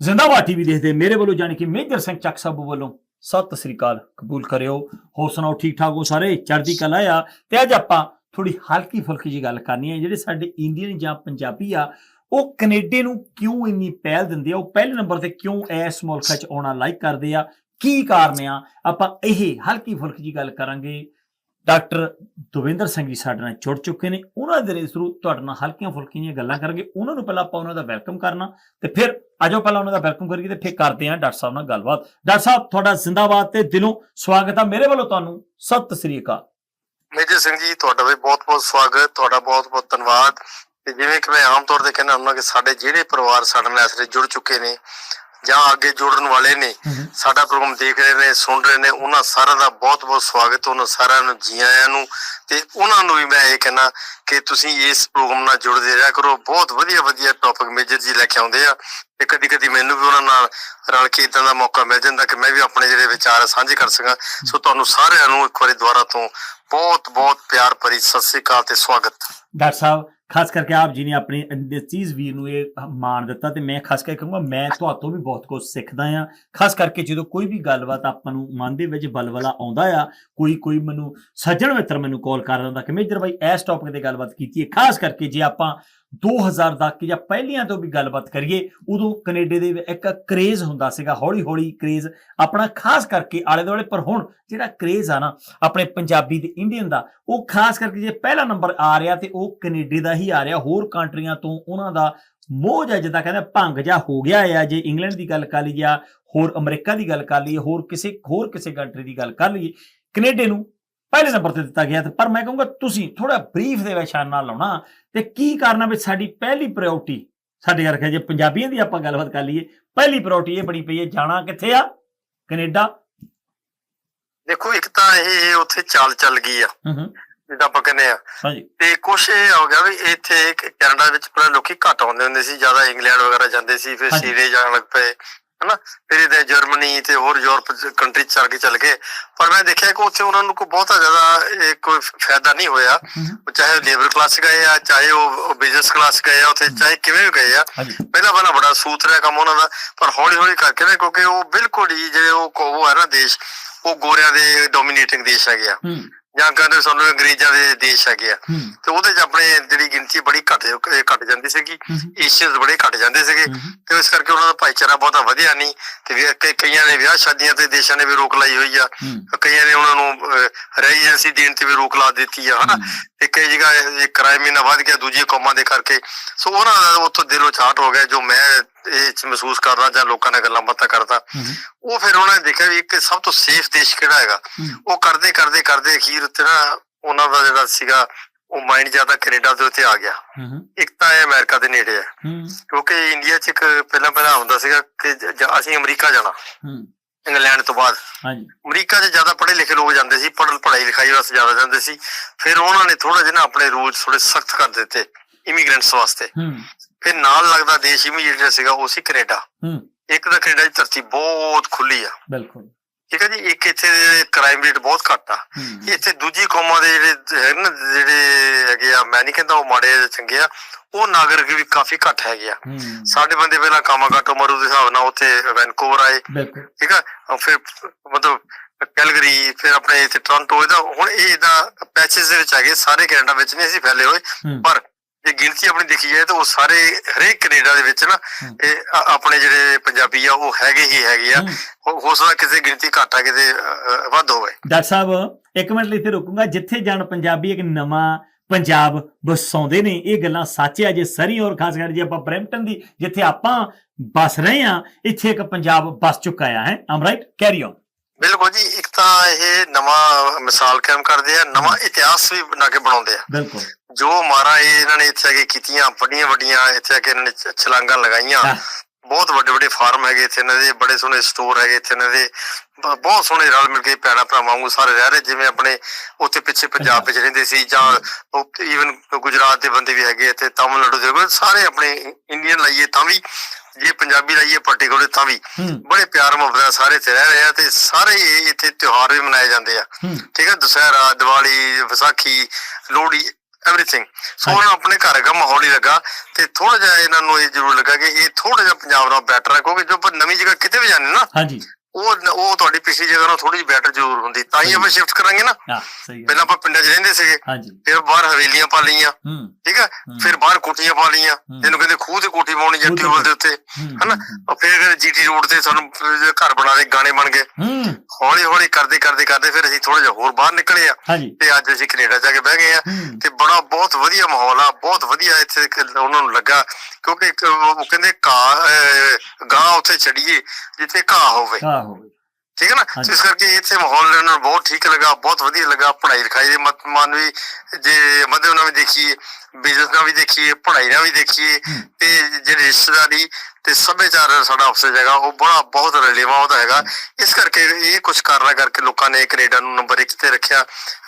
ਜ਼ਿੰਦਾਬਾਦ ਟੀਵੀ ਦੇਖਦੇ ਮੇਰੇ ਵੱਲੋਂ ਜਾਣੀ ਕਿ ਮੇਜਰ ਸਿੰਘ ਚੱਕ ਸਾਹਿਬ ਵੱਲੋਂ ਸਤਿ ਸ੍ਰੀ ਅਕਾਲ, ਕਬੂਲ ਕਰਿਓ। ਹੋਰ ਸੁਣਾਓ ਠੀਕ ਠਾਕ ਹੋ ਸਾਰੇ? ਚੜ੍ਹਦੀ ਕਲਾ ਆ। ਤੇ ਅੱਜ ਆਪਾਂ ਥੋੜੀ ਹਲਕੀ ਫੁਲਕੀ ਜੀ ਗੱਲ ਕਰਨੀ ਹੈ ਜਿਹੜੇ ਸਾਡੇ ਇੰਡੀਅਨ ਜਾਂ ਪੰਜਾਬੀ ਆ, ਉਹ ਕੈਨੇਡਾ ਨੂੰ ਕਿਉਂ ਇੰਨੀ ਪਹਿਲ ਦਿੰਦੇ ਆ? ਉਹ ਪਹਿਲੇ ਨੰਬਰ ਤੇ ਕਿਉਂ ਇਸ ਮੁਲਕ 'ਚ ਆਉਣਾ ਲਾਈਕ ਕਰਦੇ ਆ? ਕੀ ਕਾਰਨ ਆ? ਆਪਾਂ ਇਹ ਹਲਕੀ ਫੁਲਕੀ ਜੀ ਗੱਲ ਕਰਾਂਗੇ। ਡਾਕਟਰ ਦਵਿੰਦਰ ਸਿੰਘ ਜੀ ਸਾਡੇ ਨਾਲ ਜੁੜ ਚੁੱਕੇ ਨੇ। ਉਹਨਾਂ ਦੇ ਥਰੂ ਤੁਹਾਡੇ ਨਾਲ ਹਲਕੀਆਂ ਫੁਲਕੀਆਂ ਜਿਹੀਆਂ ਗੱਲਾਂ ਕਰਾਂਗੇ। ਉਹਨਾਂ ਨੂੰ ਪਹਿਲਾਂ ਆਪਾਂ ਉਹਨਾਂ ਦਾ ਵੈਲਕਮ ਕਰਨਾ ਤੇ ਫਿਰ ਆਜੋ ਪਹਿਲਾਂ ਉਹਨਾਂ ਦਾ ਵੈਲਕਮ ਕਰੀਏ ਤੇ ਫਿਰ ਕਰਦੇ ਹਾਂ ਡਾਕਟਰ ਸਾਹਿਬ ਨਾਲ ਗੱਲਬਾਤ। ਡਾਕਟਰ ਸਾਹਿਬ, ਤੁਹਾਡਾ ਜ਼ਿੰਦਾਬਾਦ ਤੇ ਦਿਲੋਂ ਸਵਾਗਤ ਆ। ਮੇਰੇ ਵੱਲੋਂ ਤੁਹਾਨੂੰ ਸਤਿ ਸ੍ਰੀ ਅਕਾਲ। ਮੇਜਰ ਸਿੰਘ ਜੀ, ਤੁਹਾਡਾ ਵੀ ਬਹੁਤ-ਬਹੁਤ ਸਵਾਗਤ, ਤੁਹਾਡਾ ਬਹੁਤ-ਬਹੁਤ ਧੰਨਵਾਦ। ਤੇ ਜਿਵੇਂ ਕਿ ਮੈਂ ਆਮ ਤੌਰ ਤੇ ਕਹਿੰਦਾ ਹੁੰਦਾ ਕਿ ਸਾਡੇ ਜਿਹੜੇ ਪਰਿਵਾਰ ਸਾਡੇ ਨਾਲ ਇਸ ਲਈ ਜੁੜ ਚੁੱਕੇ ਨੇ ਜਾਂ ਅੱਗੇ ਜੁੜਨ ਵਾਲੇ ਨੇ ਸਾਡਾ ਪ੍ਰੋਗਰਾਮ ਦੇਖ ਰਹੇ ਨੇ ਸੁਣ ਰਹੇ ਨੇ ਉਹਨਾਂ ਸਾਰਿਆਂ ਦਾ ਬਹੁਤ-ਬਹੁਤ ਸਵਾਗਤ ਉਹਨਾਂ ਸਾਰਿਆਂ ਨੂੰ ਜੀ ਆਇਆਂ ਨੂੰ। ਤੇ ਉਹਨਾਂ ਨੂੰ ਵੀ ਮੈਂ ਇਹ ਕਹਿਣਾ ਕਿ ਤੁਸੀਂ ਇਸ ਪ੍ਰੋਗਰਾਮ ਨਾਲ ਜੁੜਦੇ ਰਿਹਾ ਕਰੋ। ਬਹੁਤ ਵਧੀਆ-ਵਧੀਆ ਟੌਪਿਕ ਮੇਜਰ ਜੀ ਲੈ ਕੇ ਆਉਂਦੇ ਆ। ਤੇ ਕਦੀ-ਕਦੀ ਮੈਨੂੰ ਵੀ ਉਹਨਾਂ ਨਾਲ ਰਲ ਕੇ ਇਦਾਂ ਦਾ ਮੌਕਾ ਮਿਲ ਜਾਂਦਾ ਕਿ ਮੈਂ ਵੀ ਆਪਣੇ ਜਿਹੜੇ ਵਿਚਾਰ ਸਾਂਝੇ ਕਰ ਸਕਾਂ। ਸੋ ਤੁਹਾਨੂੰ ਸਾਰਿਆਂ ਨੂੰ ਇੱਕ ਵਾਰੀ ਦੁਬਾਰਾ ਤੋਂ ਬਹੁਤ-ਬਹੁਤ ਪਿਆਰ ਭਰੀ ਸਤਿ ਸ੍ਰੀ ਅਕਾਲ ਤੇ ਸਵਾਗਤ। ਡਾਕਟਰ ਸਾਹਿਬ ਖਾਸ ਕਰਕੇ ਆਪ ਜੀ ਨੇ ਆਪਣੇ ਚੀਜ਼ ਵੀਰ ਨੂੰ ਇਹ ਮਾਣ ਦਿੱਤਾ ਤੇ ਮੈਂ ਖਾਸ ਕਰਕੇ ਕਹੂੰਗਾ, ਮੈਂ ਤੁਹਾਤੋਂ ਵੀ ਬਹੁਤ ਕੁਝ ਸਿੱਖਦਾ ਆ ਖਾਸ ਕਰਕੇ ਜਦੋਂ ਕੋਈ ਵੀ ਗੱਲਬਾਤ ਆਪਾਂ ਨੂੰ ਮਨ ਦੇ ਵਿੱਚ ਬਲਬਲਾ ਆਉਂਦਾ ਆ, ਕੋਈ ਕੋਈ ਮੈਨੂੰ ਸੱਜਣ ਮਿੱਤਰ ਮੈਨੂੰ ਕਾਲ ਕਰ ਦਿੰਦਾ ਕਿ, ਮੇਜਰ ਬਾਈ, ਇਸ ਟੌਪਿਕ ਤੇ ਗੱਲਬਾਤ ਕੀਤੀ ਹੈ। ਖਾਸ ਕਰਕੇ ਜੇ ਆਪਾਂ 2000 ਤੱਕ ਜਾਂ ਪਹਿਲੀਆਂ ਤੋਂ ਵੀ ਗੱਲਬਾਤ ਕਰੀਏ, ਉਦੋਂ ਕੈਨੇਡਾ ਦੇ ਇੱਕ ਕਰੇਜ਼ ਹੁੰਦਾ ਸੀਗਾ ਹੌਲੀ ਹੌਲੀ ਕਰੇਜ਼ ਆਪਣਾ ਖਾਸ ਕਰਕੇ ਆਲੇ ਦੁਆਲੇ ਪਰ ਹੁਣ ਜਿਹੜਾ ਕਰੇਜ਼ ਆ ਨਾ, ਆਪਣੇ ਪੰਜਾਬੀ ਤੇ ਇੰਡੀਅਨ ਦਾ, ਉਹ ਖਾਸ ਕਰਕੇ ਜੇ ਪਹਿਲਾ ਨੰਬਰ ਆ ਰਿਹਾ ਤੇ ਉਹ ਕੈਨੇਡਾ ਦਾ ਹੀ ਆ ਰਿਹਾ, ਹੋਰ ਕੰਟਰੀਆਂ ਤੋਂ ਉਹਨਾਂ ਦਾ ਮੋਹ ਜਾਂ ਜਿੱਦਾਂ ਕਹਿੰਦੇ ਭੰਗ ਜਾ ਹੋ ਗਿਆ ਆ, ਜੇ ਇੰਗਲੈਂਡ ਦੀ ਗੱਲ ਕਰ ਲਈ ਜਾਂ ਹੋਰ ਅਮਰੀਕਾ ਦੀ ਗੱਲ ਕਰ ਲਈਏ, ਹੋਰ ਕਿਸੇ ਹੋਰ ਕਿਸੇ ਕੰਟਰੀ ਦੀ ਗੱਲ ਕਰ ਲਈਏ, ਕੈਨੇਡਾ ਨੂੰ ਪਹਿਲੇ ਨੰਬਰ ਤੇ ਦਿੱਤਾ ਗਿਆ ਤੇ ਪਰ ਮੈਂ ਕਹੂੰਗਾ ਤੁਸੀਂ ਥੋੜਾ ਬਰੀਫ ਦੇ ਵਿੱਚ ਨਾਲ ਲਾਉਣਾ ਤੇ ਕੀ ਕਰਨਾ ਵੀ ਸਾਡੀ ਪਹਿਲੀ ਪ੍ਰਾਇੋਰਟੀ ਸਾਡੇ ਘਰ ਜੇ ਪੰਜਾਬੀਆਂ ਦੀ ਆਪਾਂ ਗੱਲਬਾਤ ਕਰ ਲਈਏ ਪਹਿਲੀ ਪ੍ਰਾਇੋਰਟੀ ਇਹ ਬਣੀ ਪਈ ਹੈ ਜਾਣਾ ਕਿੱਥੇ ਆ? ਕੈਨੇਡਾ। ਦੇਖੋ ਇੱਕ ਤਾਂ ਇਹ ਉੱਥੇ ਚਾਲ ਚੱਲ ਗਈ ਆ ਜਿੱਦਾਂ ਆਪਾਂ ਕਹਿੰਦੇ ਆ। ਹਾਂਜੀ। ਤੇ ਕੁਛ ਇਹ ਹੋ ਗਿਆ ਵੀ ਇੱਥੇ ਕੈਨੇਡਾ ਵਿੱਚ ਪਹਿਲਾਂ ਲੋਕੀ ਘੱਟ ਆਉਂਦੇ ਹੁੰਦੇ ਸੀ ਜ਼ਿਆਦਾ ਇੰਗਲੈਂਡ ਵਗੈਰਾ ਜਾਂਦੇ ਸੀ ਫਿਰ। ਸੀਰੇ ਜਾਣ ਲੱਗ ਪਏ। ਹਨਾ? ਫਿਰ ਇਹਦੇ ਜਰਮਨੀ ਤੇ ਹੋਰ ਯੂਰਪ ਕੰਟਰੀ ਚੱਲ ਕੇ ਚੱਲ ਗਏ। ਪਰ ਮੈਂ ਦੇਖਿਆ ਕਿ ਉੱਥੇ ਉਹਨਾਂ ਨੂੰ ਕੋਈ ਬਹੁਤਾ ਜ਼ਿਆਦਾ ਕੋਈ ਫਾਇਦਾ ਨਹੀਂ ਹੋਇਆ। ਹੂੰ। ਹੂੰ, ਉਹ ਚਾਹੇ ਲੇਬਰ ਕਲਾਸ ਗਏ ਆ ਚਾਹੇ ਉਹ ਬਿਜ਼ਨਸ ਕਲਾਸ ਗਏ ਆ ਉੱਥੇ ਚਾਹੇ ਕਿਵੇਂ ਵੀ ਗਏ ਆ। ਪਹਿਲਾਂ ਪਹਿਲਾਂ ਬੜਾ ਸੂਤ ਰਿਹਾ ਕੰਮ ਉਹਨਾਂ ਦਾ ਪਰ ਹੌਲੀ ਹੌਲੀ ਕਰਕੇ ਨਾ ਕਿਉਂਕਿ ਉਹ ਬਿਲਕੁਲ ਹੀ ਜਿਹੜੇ ਉਹ ਕੋ- ਉਹ ਹੈ ਨਾ ਦੇਸ਼ ਉਹ ਗੋਰਿਆਂ ਦੇ ਡੋਮੀਨੇਟਿੰਗ ਦੇਸ਼ ਹੈਗੇ ਆ। ਜਾਂ ਕਹਿੰਦੇ ਸਾਨੂੰ ਅੰਗਰੇਜ਼ਾਂ ਦੇ ਦੇਸ਼ ਹੈਗੇ ਆ। ਤੇ ਉਹਦੇ 'ਚ ਆਪਣੇ ਜਿਹੜੀ ਗਿਣਤੀ ਬੜੀ ਘੱਟ ਘੱਟ ਜਾਂਦੀ ਸੀਗੀ। ਏਸ਼ੀਅਨਸ ਬੜੇ ਘੱਟ ਜਾਂਦੇ ਸੀਗੇ। ਤੇ ਇਸ ਕਰਕੇ ਉਹਨਾਂ ਦਾ ਭਾਈਚਾਰਾ ਬਹੁਤਾ ਵਧਿਆ ਨਹੀਂ। ਤੇ ਕਈਆਂ ਨੇ ਵਿਆਹ ਸ਼ਾਦੀਆਂ ਤੇ ਦੇਸ਼ਾਂ ਨੇ ਵੀ ਰੋਕ ਲਾਈ ਹੋਈ ਆ। ਕਈਆਂ ਨੇ ਉਹਨਾਂ ਨੂੰ ਰੈਜ਼ੀਡੈਂਸੀ ਦੇਣ ਤੇ ਵੀ ਰੋਕ ਲਾ ਦਿੱਤੀ ਆ ਹਨਾ। ਤੇ ਕਈ ਜਗ੍ਹਾ ਇਹ ਕ੍ਰਾਈਮ ਇਹਨਾਂ ਵੱਧ ਗਿਆ ਦੂਜੀ ਕੌਮਾਂ ਦੇ ਕਰਕੇ। ਸੋ ਉਹਨਾਂ ਦਾ ਉੱਥੋਂ ਦਿਲੋਂ ਚਾਟ ਹੋ ਗਿਆ ਜੋ ਮੈਂ ਇਹ 'ਚ ਮਹਿਸੂਸ ਕਰਦਾ ਜਾਂ ਲੋਕਾਂ ਨਾਲ ਗੱਲਾਂ ਬਾਤਾਂ ਕਰਦਾ ਉਹ ਫਿਰ ਉਹਨਾਂ ਨੇ ਦੇਖਿਆ ਵੀ ਇੱਕ ਸਭ ਤੋਂ ਸੇਫ ਦੇਸ਼ ਕਿਹੜਾ ਹੈਗਾ? ਉਹ ਕਰਦੇ ਕਰਦੇ ਕਰਦੇ ਅਖੀਰ ਉੱਤੇ ਨਾ ਉਹਨਾਂ ਦਾ ਜਿਹੜਾ ਸੀਗਾ ਉਹ ਮਾਈਂਡ ਜ਼ਿਆਦਾ ਕੈਨੇਡਾ ਦੇ ਉੱਤੇ ਆ ਗਿਆ। ਇੱਕ ਤਾਂ ਇਹ ਅਮਰੀਕਾ ਦੇ ਨੇੜੇ ਹੈ। ਕਿਉਂਕਿ ਇੰਡੀਆ 'ਚ ਇੱਕ ਪਹਿਲਾਂ ਪਹਿਲਾਂ ਹੁੰਦਾ ਸੀਗਾ ਕਿ ਅਸੀਂ ਅਮਰੀਕਾ ਜਾਣਾ। ਇੰਗਲੈਂਡ ਤੋਂ ਬਾਅਦ। ਹਾਂਜੀ। ਅਮਰੀਕਾ 'ਚ ਜ਼ਿਆਦਾ ਪੜ੍ਹੇ ਲਿਖੇ ਲੋਕ ਜਾਂਦੇ ਸੀ ਪੜ੍ਹਨ ਪੜ੍ਹਾਈ ਲਿਖਾਈ ਵਾਸਤੇ ਜ਼ਿਆਦਾ ਜਾਂਦੇ ਸੀ। ਫਿਰ ਉਹਨਾਂ ਨੇ ਥੋੜਾ ਜਿਹਾ ਨਾ ਆਪਣੇ ਰੂਲ ਥੋੜੇ ਸਖਤ ਕਰ ਦਿੱਤੇ ਇਮੀਗ੍ਰੈਂਟਸ ਵਾਸਤੇ। ਫਿਰ ਨਾਲ ਲੱਗਦਾ ਦੇਸ਼ ਇਮੀਡੀਏਟ ਸੀਗਾ ਉਹ ਸੀ ਕੈਨੇਡਾ। ਹੂੰ। ਇੱਕ ਤਾਂ ਕੈਨੇਡਾ ਦੀ ਧਰਤੀ ਬਹੁਤ ਖੁੱਲੀ ਆ। ਬਿਲਕੁਲ। ਠੀਕ ਹੈ ਜੀ? ਇੱਕ ਇੱਥੇ ਕ੍ਰਾਈਮ ਰੇਟ ਬਹੁਤ ਘੱਟ ਆ। ਇੱਥੇ ਦੂਜੀ ਕੌਮਾਂ ਦੇ ਜਿਹੜੇ ਹੈ ਨਾ ਜਿਹੜੇ ਹੈਗੇ ਆ ਮੈਂ ਨਹੀਂ ਕਹਿੰਦਾ ਉਹ ਮਾੜੇ ਜਾਂ ਚੰਗੇ ਆ ਉਹ ਨਾਗਰਿਕ ਵੀ ਕਾਫੀ ਘੱਟ ਹੈਗੇ ਆ। ਸਾਡੇ ਬੰਦੇ ਪਹਿਲਾਂ ਕਾਮਾਗਾਟੋ ਮਰੂ ਦੇ ਹਿਸਾਬ ਨਾਲ ਉੱਥੇ ਵੈਨਕੂਵਰ ਆਏ। ਠੀਕ ਆ? ਫਿਰ ਮਤਲਬ ਕੈਲਗਰੀ ਫਿਰ ਆਪਣੇ ਇੱਥੇ ਟੋਰਾਂਟੋ ਇਹਦਾ ਹੁਣ ਇਹ ਇਹਦਾ ਪੈਚਸ ਦੇ ਵਿੱਚ ਹੈਗੇ ਸਾਰੇ ਕੈਨੇਡਾ ਵਿੱਚ ਨਹੀਂ ਅਸੀਂ ਫੈਲੇ ਹੋਏ। ਪਰ ਜੇ ਗਿਣਤੀ ਆਪਣੀ ਦੇਖੀ ਜਾਏ ਤਾਂ ਉਹ ਸਾਰੇ ਹਰੇਕ ਕੈਨੇਡਾ ਦੇ ਵਿੱਚ ਨਾ। ਇਹ ਆਪਣੇ ਜਿਹੜੇ ਪੰਜਾਬੀ ਆ ਉਹ ਹੈਗੇ ਹੀ ਹੈਗੇ ਆ। ਹੂੰ। ਸਕਦਾ ਕਿਸੇ ਗਿਣਤੀ ਘੱਟ ਆ ਕਿਤੇ ਵੱਧ ਹੋਵੇ। ਡਾਕਟਰ ਸਾਹਿਬ ਇੱਕ ਮਿੰਟ ਲਈ ਇੱਥੇ ਰੁਕੂੰਗਾ। ਜਿੱਥੇ ਜਾਣ ਪੰਜਾਬੀ ਇੱਕ ਨਵਾਂ ਪੰਜਾਬ ਵਸਾਉਂਦੇ ਨੇ ਇਹ ਗੱਲਾਂ ਸੱਚ ਆ। ਜੇ ਸਰੀ ਔਰ ਖਾਸ ਕਰ ਜੇ ਆਪਾਂ ਬ੍ਰੈਂਪਟਨ ਦੀ ਜਿੱਥੇ ਆਪਾਂ ਬਸ ਰਹੇ ਆ ਇੱਥੇ ਇੱਕ ਪੰਜਾਬ ਬਸ ਚੁੱਕਾ ਆ ਹੈ? ਆਮ ਰਾਈਟ ਕੈਰੀ ਔਨ ਬਿਲਕੁਲ ਜੀ ਇੱਕ ਤਾਂ ਇਹ ਨਵਾਂ ਮਿਸਾਲ ਕਾਇਮ ਕਰਦੇ ਆ ਨਵਾਂ ਇਤਿਹਾਸ ਵੀ ਬਣਾ ਕੇ ਬਣਾਉਂਦੇ ਆ ਬਿਲਕੁਲ ਜੋ ਮਾਰਾ ਇਹ ਇਹਨਾਂ ਨੇ ਇੱਥੇ ਆ ਕੇ ਕੀਤੀਆਂ ਵੱਡੀਆਂ ਵੱਡੀਆਂ ਇੱਥੇ ਆ ਕੇ ਇਹਨਾਂ ਨੇ ਛਲਾਂਗਾਂ ਲਗਾਈਆਂ। ਬਹੁਤ ਵੱਡੇ ਵੱਡੇ ਫਾਰਮ ਹੈਗੇ ਇੱਥੇ ਇਹਨਾਂ ਦੇ ਬੜੇ ਸੋਹਣੇ ਸਟੋਰ ਹੈਗੇ ਇੱਥੇ ਇਹਨਾਂ ਦੇ। ਬਹੁਤ ਸੋਹਣੇ ਰਲ ਮਿਲ ਕੇ ਭੈਣਾਂ ਭਰਾਵਾਂ ਵਾਂਗੂ ਸਾਰੇ ਰਹਿ ਰਹੇ ਜਿਵੇਂ ਆਪਣੇ ਉੱਥੇ ਪਿੱਛੇ ਪੰਜਾਬ ਵਿੱਚ ਰਹਿੰਦੇ ਸੀ ਜਾਂ ਈਵਨ ਗੁਜਰਾਤ ਦੇ ਬੰਦੇ ਵੀ ਹੈਗੇ ਇੱਥੇ ਤਾਮਿਲਨਾਡੂ ਦੇ ਸਾਰੇ ਆਪਣੇ ਇੰਡੀਅਨ ਲਈਏ ਤਾਂ ਵੀ ਜੇ ਪੰਜਾਬੀ ਲਈਏ ਪਾਰਟਿਕੂਲਰ ਤਾਂ ਵੀ। ਬੜੇ ਪਿਆਰ ਮੁਹੱਬਤ ਨਾਲ ਸਾਰੇ ਇੱਥੇ ਰਹਿ ਰਹੇ ਆ ਤੇ ਸਾਰੇ ਇੱਥੇ ਤਿਉਹਾਰ ਵੀ ਮਨਾਏ ਜਾਂਦੇ ਆ। ਠੀਕ ਹੈ ਦੁਸਹਿਰਾ ਦੀਵਾਲੀ ਵਿਸਾਖੀ ਲੋਹੜੀ ਐਵਰੀਥਿੰਗ ਸੋ ਉਹਨਾਂ ਆਪਣੇ ਘਰ ਦਾ ਮਾਹੌਲ ਹੀ ਲੱਗਾ ਤੇ ਥੋੜਾ ਜਿਹਾ ਇਹਨਾਂ ਨੂੰ ਇਹ ਜ਼ਰੂਰ ਲੱਗਾ ਕਿ ਇਹ ਥੋੜਾ ਜਿਹਾ ਪੰਜਾਬ ਨਾਲੋਂ ਬੈਟਰ ਹੈ ਕਿਉਂਕਿ ਜੋ ਨਵੀਂ ਜਗ੍ਹਾ ਕਿਤੇ ਵੀ ਜਾਂਦੇ ਨਾ ਹਾਂਜੀ। ਉਹ ਉਹ ਤੁਹਾਡੀ ਪਿਛਲੀ ਜਗ੍ਹਾ ਨਾਲੋਂ ਥੋੜੀ ਜਿਹੀ ਬੈਟਰ ਜ਼ਰੂਰ ਹੁੰਦੀ ਤਾਂ ਹੀ ਆਪਾਂ ਸ਼ਿਫਟ ਕਰਾਂਗੇ ਨਾ। ਹਾਂ ਸਹੀ ਹੈ। ਪਹਿਲਾਂ ਆਪਾਂ ਪਿੰਡਾਂ 'ਚ ਰਹਿੰਦੇ ਸੀਗੇ ਹਾਂਜੀ। ਫਿਰ ਬਾਹਰ ਹਵੇਲੀਆਂ ਪਾ ਲਈਆਂ। ਠੀਕ ਹੈ? ਫਿਰ ਬਾਹਰ ਕੋਠੀਆਂ ਪਾ ਲਈਆਂ। ਜਿਹਨੂੰ ਕਹਿੰਦੇ ਖੂਹ ਤੇ ਕੋਠੀ ਪਾਉਣੀ ਜਾਂ ਟਿਊਬਲ ਦੇ ਉੱਤੇ। ਹਨਾ? ਫਿਰ ਜੀਟੀ ਰੋਡ ਤੇ ਸਾਨੂੰ ਘਰ ਬਣਾ ਦੇ ਗਾਣੇ ਬਣ ਗਏ। ਹੌਲੀ ਹੌਲੀ ਕਰਦੇ ਕਰਦੇ ਕਰਦੇ ਫਿਰ ਅਸੀਂ ਥੋੜਾ ਜਿਹਾ ਹੋਰ ਬਾਹਰ ਨਿਕਲੇ ਆ। ਤੇ ਅੱਜ ਅਸੀਂ ਕੈਨੇਡਾ ਜਾ ਕੇ ਬਹਿ ਗਏ ਆ। ਤੇ ਬੜਾ ਬਹੁਤ ਵਧੀਆ ਮਾਹੌਲ ਆ ਬਹੁਤ ਵਧੀਆ ਇੱਥੇ ਉਹਨਾਂ ਨੂੰ ਲੱਗਾ। ਕਿਉਂਕਿ ਉਹ ਕਹਿੰਦੇ ਘਾਹ ਅਹ, ਗਾਂ ਉੱਥੇ ਛੜੀਏ ਜਿੱਥੇ ਘਾਹ ਹੋਵੇ। ਆਹੋ ਠੀਕ ਹੈ ਨਾ। ਇਸ ਕਰਕੇ ਇੱਥੇ ਮਾਹੌਲ ਨੂੰ ਬਹੁਤ ਠੀਕ ਲੱਗਾ ਬਹੁਤ ਵਧੀਆ ਲੱਗਾ ਪੜ੍ਹਾਈ ਲਿਖਾਈ ਦੇ ਮਤ- ਵੀ ਜੇ ਮਧਿਅਮ ਨਾਲ ਵੀ ਦੇਖੀਏ। ਬਿਜ਼ਨਸ ਨਾਲ ਵੀ ਦੇਖੀਏ ਪੜ੍ਹਾਈ ਨਾਲ ਵੀ ਦੇਖੀਏ। ਤੇ ਜਿਹੜੇ ਰਿਸ਼ਤੇਦਾਰੀ ਤੇ ਸੱਭਿਆਚਾਰ ਸਾਡਾ ਆਪਸੇ ਹੈਗਾ ਉਹ ਬੜਾ ਬਹੁਤ ਰਲੇਵਾ ਉਹਦਾ ਹੈਗਾ। ਇਸ ਕਰਕੇ ਇਹ ਕੁਝ ਕਾਰਨਾਂ ਕਰਕੇ ਲੋਕਾਂ ਨੇ ਕੈਨੇਡਾ ਨੂੰ ਨੰਬਰ 1 ਤੇ ਰੱਖਿਆ।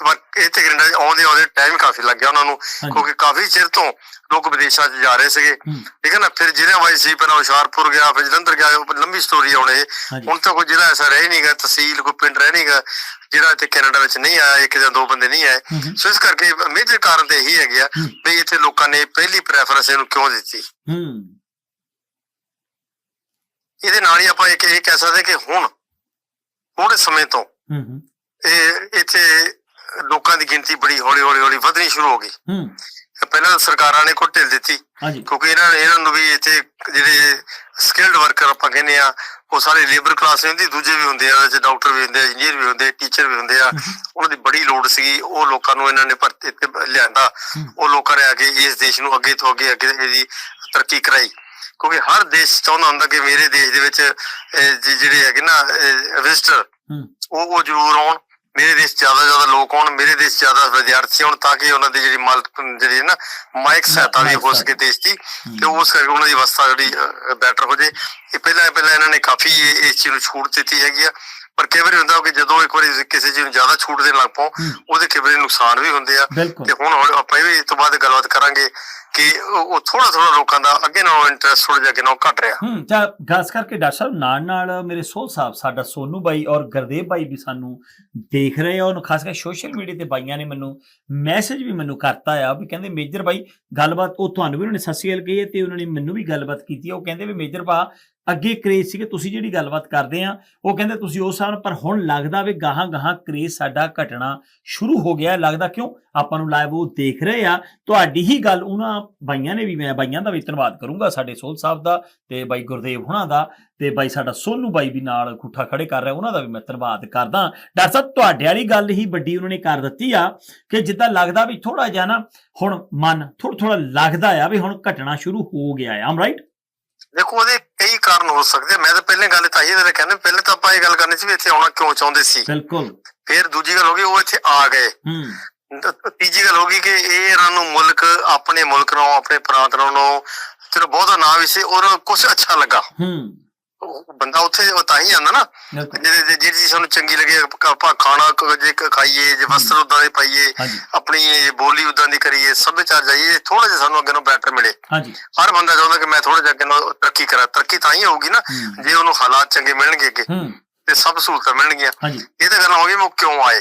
ਪਰ ਇੱਥੇ ਕੈਨੇਡਾ ਆਉਂਦੇ ਆਉਂਦੇ ਟਾਈਮ ਕਾਫੀ ਲੱਗ ਗਿਆ ਉਹਨਾਂ ਨੂੰ। ਕਿਉਂਕਿ ਕਾਫੀ ਚਿਰ ਤੋਂ ਲੋਕ ਵਿਦੇਸ਼ਾਂ 'ਚ ਜਾ ਰਹੇ ਸੀਗੇ। ਠੀਕ ਹੈ ਨਾ? ਫਿਰ ਜ਼ਿਲ੍ਹਿਆਂ ਵਾਈਜ਼ ਸੀ ਪਹਿਲਾਂ ਹੁਸ਼ਿਆਰਪੁਰ ਗਿਆ ਫਿਰ ਜਲੰਧਰ ਗਿਆ ਉਹ ਲੰਬੀ ਸਟੋਰੀ ਆਉਣੇ ਹੁਣ ਤਾਂ ਕੋਈ ਜ਼ਿਲ੍ਹਾ ਐਸਾ ਰਹਿ ਨਹੀਂਗਾ ਤਹਿਸੀਲ ਕੋਈ ਪਿੰਡ ਰਹਿ ਨਹੀਂਗਾ ਜਿਹੜਾ ਇੱਥੇ ਕੈਨੇਡਾ ਵਿੱਚ ਨਹੀਂ ਆਇਆ ਇੱਕ ਜਾਂ ਦੋ ਬੰਦੇ ਨਹੀਂ ਆਏ। ਸੋ ਇਸ ਕਰਕੇ ਮੇਜਰ ਕਾਰਨ ਤੇ ਇਹੀ ਹੈਗਾ ਹੂੰ। ਵੀ ਇੱਥੇ ਲੋਕਾਂ ਨੇ ਪਹਿਲੀ ਪ੍ਰੈਫਰੈਂਸ ਇਹਨੂੰ ਕਿਉਂ ਦਿੱਤੀ? ਹੂੰ। ਇਹਦੇ ਨਾਲ ਹੀ ਆਪਾਂ ਇੱਕ ਇਹ ਕਹਿ ਸਕਦੇ ਕਿ ਹੁਣ ਥੋੜੇ ਸਮੇਂ ਤੋਂ ਹੂੰ ਹੂੰ, ਇਹ ਇੱਥੇ ਲੋਕਾਂ ਦੀ ਗਿਣਤੀ ਬੜੀ ਹੌਲੀ ਹੌਲੀ ਹੌਲੀ ਵਧਣੀ ਸ਼ੁਰੂ ਹੋ ਗਈ। ਹੂੰ। ਪਹਿਲਾਂ ਤਾਂ ਸਰਕਾਰਾਂ ਨੇ ਢਿੱਲ ਦਿੱਤੀ। ਕਿਉਂਕਿ ਇਹਨਾਂ ਇਹਨਾਂ ਨੂੰ ਵੀ ਇੱਥੇ ਜਿਹੜੇ ਸਕਿਲਡ ਵਰਕਰ ਆਪਾਂ ਕਹਿੰਦੇ ਆ ਉਹ ਸਾਰੇ ਲੇਬਰ ਕਲਾਸ ਹੁੰਦੀ ਦੂਜੇ ਵੀ ਹੁੰਦੇ ਆ ਉਹਦੇ ਚ ਡਾਕਟਰ ਵੀ ਹੁੰਦੇ ਆ ਇੰਜੀਨੀਅਰ ਵੀ ਹੁੰਦੇ ਆ ਟੀਚਰ ਵੀ ਹੁੰਦੇ ਆ। ਉਹਨਾਂ ਦੀ ਬੜੀ ਲੋੜ ਸੀਗੀ ਉਹ ਲੋਕਾਂ ਨੂੰ ਇਹਨਾਂ ਨੇ ਭਰਤੀ ਇੱਥੇ ਲਿਆਂਦਾ। ਉਹ ਲੋਕਾਂ ਨੇ ਆ ਕੇ ਇਸ ਦੇਸ਼ ਨੂੰ ਅੱਗੇ ਤੋਂ ਅੱਗੇ ਅੱਗੇ ਇਹਦੀ ਤਰੱਕੀ ਕਰਾਈ। ਕਿਉਂਕਿ ਹਰ ਦੇਸ਼ ਚਾਹੁੰਦਾ ਹੁੰਦਾ ਕਿ ਮੇਰੇ ਦੇਸ਼ ਦੇ ਵਿੱਚ ਜਿਹੜੇ ਹੈਗੇ ਨਾ ਵਿਜ਼ਟਰ ਹੂੰ। ਉਹ ਉਹ ਜ਼ਰੂਰ ਆਉਣ। ਮੇਰੇ ਦੇਸ਼ ਜ਼ਿਆਦਾ ਜ਼ਿਆਦਾ ਲੋਕ ਆਉਣ ਮੇਰੇ ਦੇਸ਼ ਜ਼ਿਆਦਾ ਵਿਦਿਆਰਥੀ ਆਉਣ ਤਾਂ ਕਿ ਉਹਨਾਂ ਦੀ ਜਿਹੜੀ ਮਾਲਕ ਜਿਹੜੀ ਨਾ ਮਾਇਕ ਸਹਾਇਤਾ ਵੀ ਹੋ ਸਕੇ ਦੇਸ਼ ਦੀ ਤੇ ਉਸ ਕਰਕੇ ਉਹਨਾਂ ਦੀ ਅਵਸਥਾ ਜਿਹੜੀ ਬੈਟਰ ਹੋ ਜੇ। ਇਹ ਪਹਿਲਾਂ ਪਹਿਲਾਂ ਇਹਨਾਂ ਨੇ ਕਾਫੀ ਇਸ ਚੀਜ਼ ਨੂੰ ਛੂਟ ਦਿੱਤੀ ਹੈਗੀ ਆ। ਪਰ ਕਈ ਵਾਰੀ ਹੁੰਦਾ ਕਿ ਜਦੋਂ ਇੱਕ ਵਾਰੀ ਕਿਸੇ ਚੀਜ਼ ਨੂੰ ਜ਼ਿਆਦਾ ਛੂਟ ਦੇਣ ਲੱਗ ਪਓ। ਉਹਦੇ ਕਈ ਵਾਰੀ ਨੁਕਸਾਨ ਵੀ ਹੁੰਦੇ ਆ। ਤੇ ਹੁਣ ਹੁਣ ਆਪਾਂ ਇਹ ਵੀ ਇਸ ਤੋਂ ਬਾਅਦ ਗੱਲਬਾਤ ਕਰਾਂਗੇ ਕਿ ਉਹ ਥੋੜਾ ਥੋੜਾ ਲੋਕਾਂ ਦਾ ਅੱਗੇ ਨਾਲੋਂ ਇੰਟਰਸਟ ਥੋੜਾ ਜਿਹਾ ਅੱਗੇ ਨਾਲੋਂ ਘਟ ਰਿਹਾ। ਹੂੰ ਤਾਂ ਖਾਸ ਕਰਕੇ ਡਾਕਟਰ ਸਾਹਿਬ ਨਾਲ ਨਾਲ ਮੇਰੇ ਸੋਹ ਸਾਹਿਬ ਸਾਡਾ ਸੋਨੂ ਬਾਈ ਔਰ ਗੁਰਦੇਵ ਬਾਈ ਵੀ ਸਾਨੂੰ ਦੇਖ ਰਹੇ ਆ ਉਹਨੂੰ, ਖਾਸ ਕਰਕੇ ਸੋਸ਼ਲ ਮੀਡੀਆ ਤੇ ਬਾਈਆਂ ਨੇ ਮੈਨੂੰ ਮੈਸੇਜ ਵੀ ਮੈਨੂੰ ਕਰਤਾ ਆ ਵੀ ਕਹਿੰਦੇ, ਮੇਜਰ ਬਾਈ, ਗੱਲਬਾਤ ਉਹ ਤੁਹਾਨੂੰ ਵੀ ਉਹਨਾਂ ਨੇ ਸਤਿ ਸ਼੍ਰੀ ਅਕਾਲ ਕਹੀ ਹੈ ਤੇ ਉਹਨਾਂ ਨੇ ਮੈਨੂੰ ਵੀ ਗੱਲਬਾਤ ਕੀਤੀ ਉਹ ਕਹਿੰਦੇ ਵੀ, ਮੇਜਰ ਭਾ, ਅੱਗੇ ਕਰੇਜ਼ ਸੀਗੇ, ਤੁਸੀਂ ਜਿਹੜੀ ਗੱਲਬਾਤ ਕਰਦੇ ਆ, ਉਹ ਕਹਿੰਦੇ ਤੁਸੀਂ ਉਸ ਸਾਲ, ਪਰ ਹੁਣ ਲੱਗਦਾ ਵੀ ਗਾਹਾਂ ਗਾਹਾਂ ਕਰੇਜ਼ ਸਾਡਾ ਘਟਣਾ ਸ਼ੁਰੂ ਹੋ ਗਿਆ। ਲੱਗਦਾ ਕਿਉਂ? ਆਪਾਂ ਨੂੰ ਲਾਈਵ ਉਹ ਦੇਖ ਰਹੇ ਆ। ਤੁਹਾਡੀ ਹੀ ਗੱਲ, ਉਹਨਾਂ ਬਾਈਆਂ ਨੇ ਵੀ, ਮੈਂ ਬਾਈਆਂ ਦਾ ਵੀ ਧੰਨਵਾਦ ਕਰੂੰਗਾ ਸਾਡੇ ਸੋਲ ਸਾਹਿਬ ਦਾ ਤੇ ਬਾਈ ਗੁਰਦੇਵ ਹੁਣਾਂ ਦਾ ਤੇ ਬਾਈ ਸਾਡਾ ਸੋਨੂ ਬਾਈ ਵੀ ਨਾਲ ਖੁੱਠਾ ਖੜੇ ਕਰ ਰਿਹਾ ਉਹਨਾਂ ਦਾ ਵੀ ਮੈਂ ਧੰਨਵਾਦ ਕਰਦਾ। ਡਾਕਟਰ ਸਾਹਿਬ ਤੁਹਾਡੇ ਵਾਲੀ ਗੱਲ ਹੀ ਵੱਡੀ ਉਹਨਾਂ ਨੇ ਕਰ ਦਿੱਤੀ ਆ ਕਿ ਜਿੱਦਾਂ ਲੱਗਦਾ ਵੀ ਥੋੜਾ ਜਿਹਾ ਨਾ ਹੁਣ ਮਨ ਥੋੜਾ ਥੋੜਾ ਲੱਗਦਾ ਆ ਵੀ ਹੁਣ ਘਟਣਾ ਸ਼ੁਰੂ ਹੋ ਗਿਆ ਆ ਆਮ ਰਾਈਟ ਦੇਖੋ ਉਹਦੇ ਕਈ ਕਾਰਨ ਹੋ ਸਕਦੇ। ਮੈਂ ਤਾਂ ਪਹਿਲੇ ਗੱਲ ਤਾਂ ਇਹ ਕਹਿੰਦਾ ਪਹਿਲੇ ਤਾਂ ਆਪਾਂ ਇਹ ਗੱਲ ਕਰਨੀ ਸੀ ਵੀ ਇੱਥੇ ਆਉਣਾ ਕਿਉਂ ਚਾਹੁੰਦੇ ਸੀ। ਬਿਲਕੁਲ। ਫਿਰ ਦੂਜੀ ਗੱਲ ਹੋ ਗਈ ਉਹ ਇੱਥੇ ਆ ਗਏ। ਹੂੰ। ਤ- ਤੀਜੀ ਗੱਲ ਹੋ ਗਈ ਕਿ ਇਹ ਇਹਨਾਂ ਨੂੰ ਮੁਲਕ ਆਪਣੇ ਮੁਲਕ ਨੂੰ ਆਪਣੇ ਪ੍ਰਾਂਤ ਨੂੰ ਚਲੋ ਬਹੁਤਾ ਨਾ ਵੀ ਸੀ ਔਰ ਕੁਝ ਅੱਛਾ ਲੱਗਾ। ਹੂੰ। ਬੰਦਾ ਉੱਥੇ ਤਾਂ ਹੀ ਜਾਂਦਾ ਨਾ ਜਿਹੜੇ ਜਿਹੜੇ- ਚੀਜ਼ ਸਾਨੂੰ ਚੰਗੀ ਲੱਗੇ ਆਪਾਂ ਖਾਣਾ ਜੇ ਖਾਈਏ ਜੇ ਵਸਤਰ ਉਦਾਂ ਦੇ ਪਾਈਏ ਆਪਣੀ ਬੋਲੀ ਉਦਾਂ ਦੀ ਕਰੀਏ ਸੱਭਿਆਚਾਰ ਜਾਈਏ ਥੋੜਾ ਜਿਹਾ ਸਾਨੂੰ ਅੱਗੇ ਨੂੰ ਬੈਟਰ ਮਿਲੇ। ਹਰ ਬੰਦਾ ਚਾਹੁੰਦਾ ਕਿ ਮੈਂ ਥੋੜਾ ਜਿਹਾ ਅੱਗੇ ਨੂੰ ਤਰੱਕੀ ਕਰਾਂ ਤਰੱਕੀ ਤਾਂ ਹੀ ਹੋਊਗੀ ਨਾ ਜੇ ਉਹਨੂੰ ਹਾਲਾਤ ਚੰਗੇ ਮਿਲਣਗੇ ਅੱਗੇ ਤੇ ਸਭ ਸਹੂਲਤਾਂ ਮਿਲਣਗੀਆਂ। ਇਹ ਤਾਂ ਗੱਲ ਹੋ ਗਈ ਮੈਂ ਕਿਉਂ ਆਏ?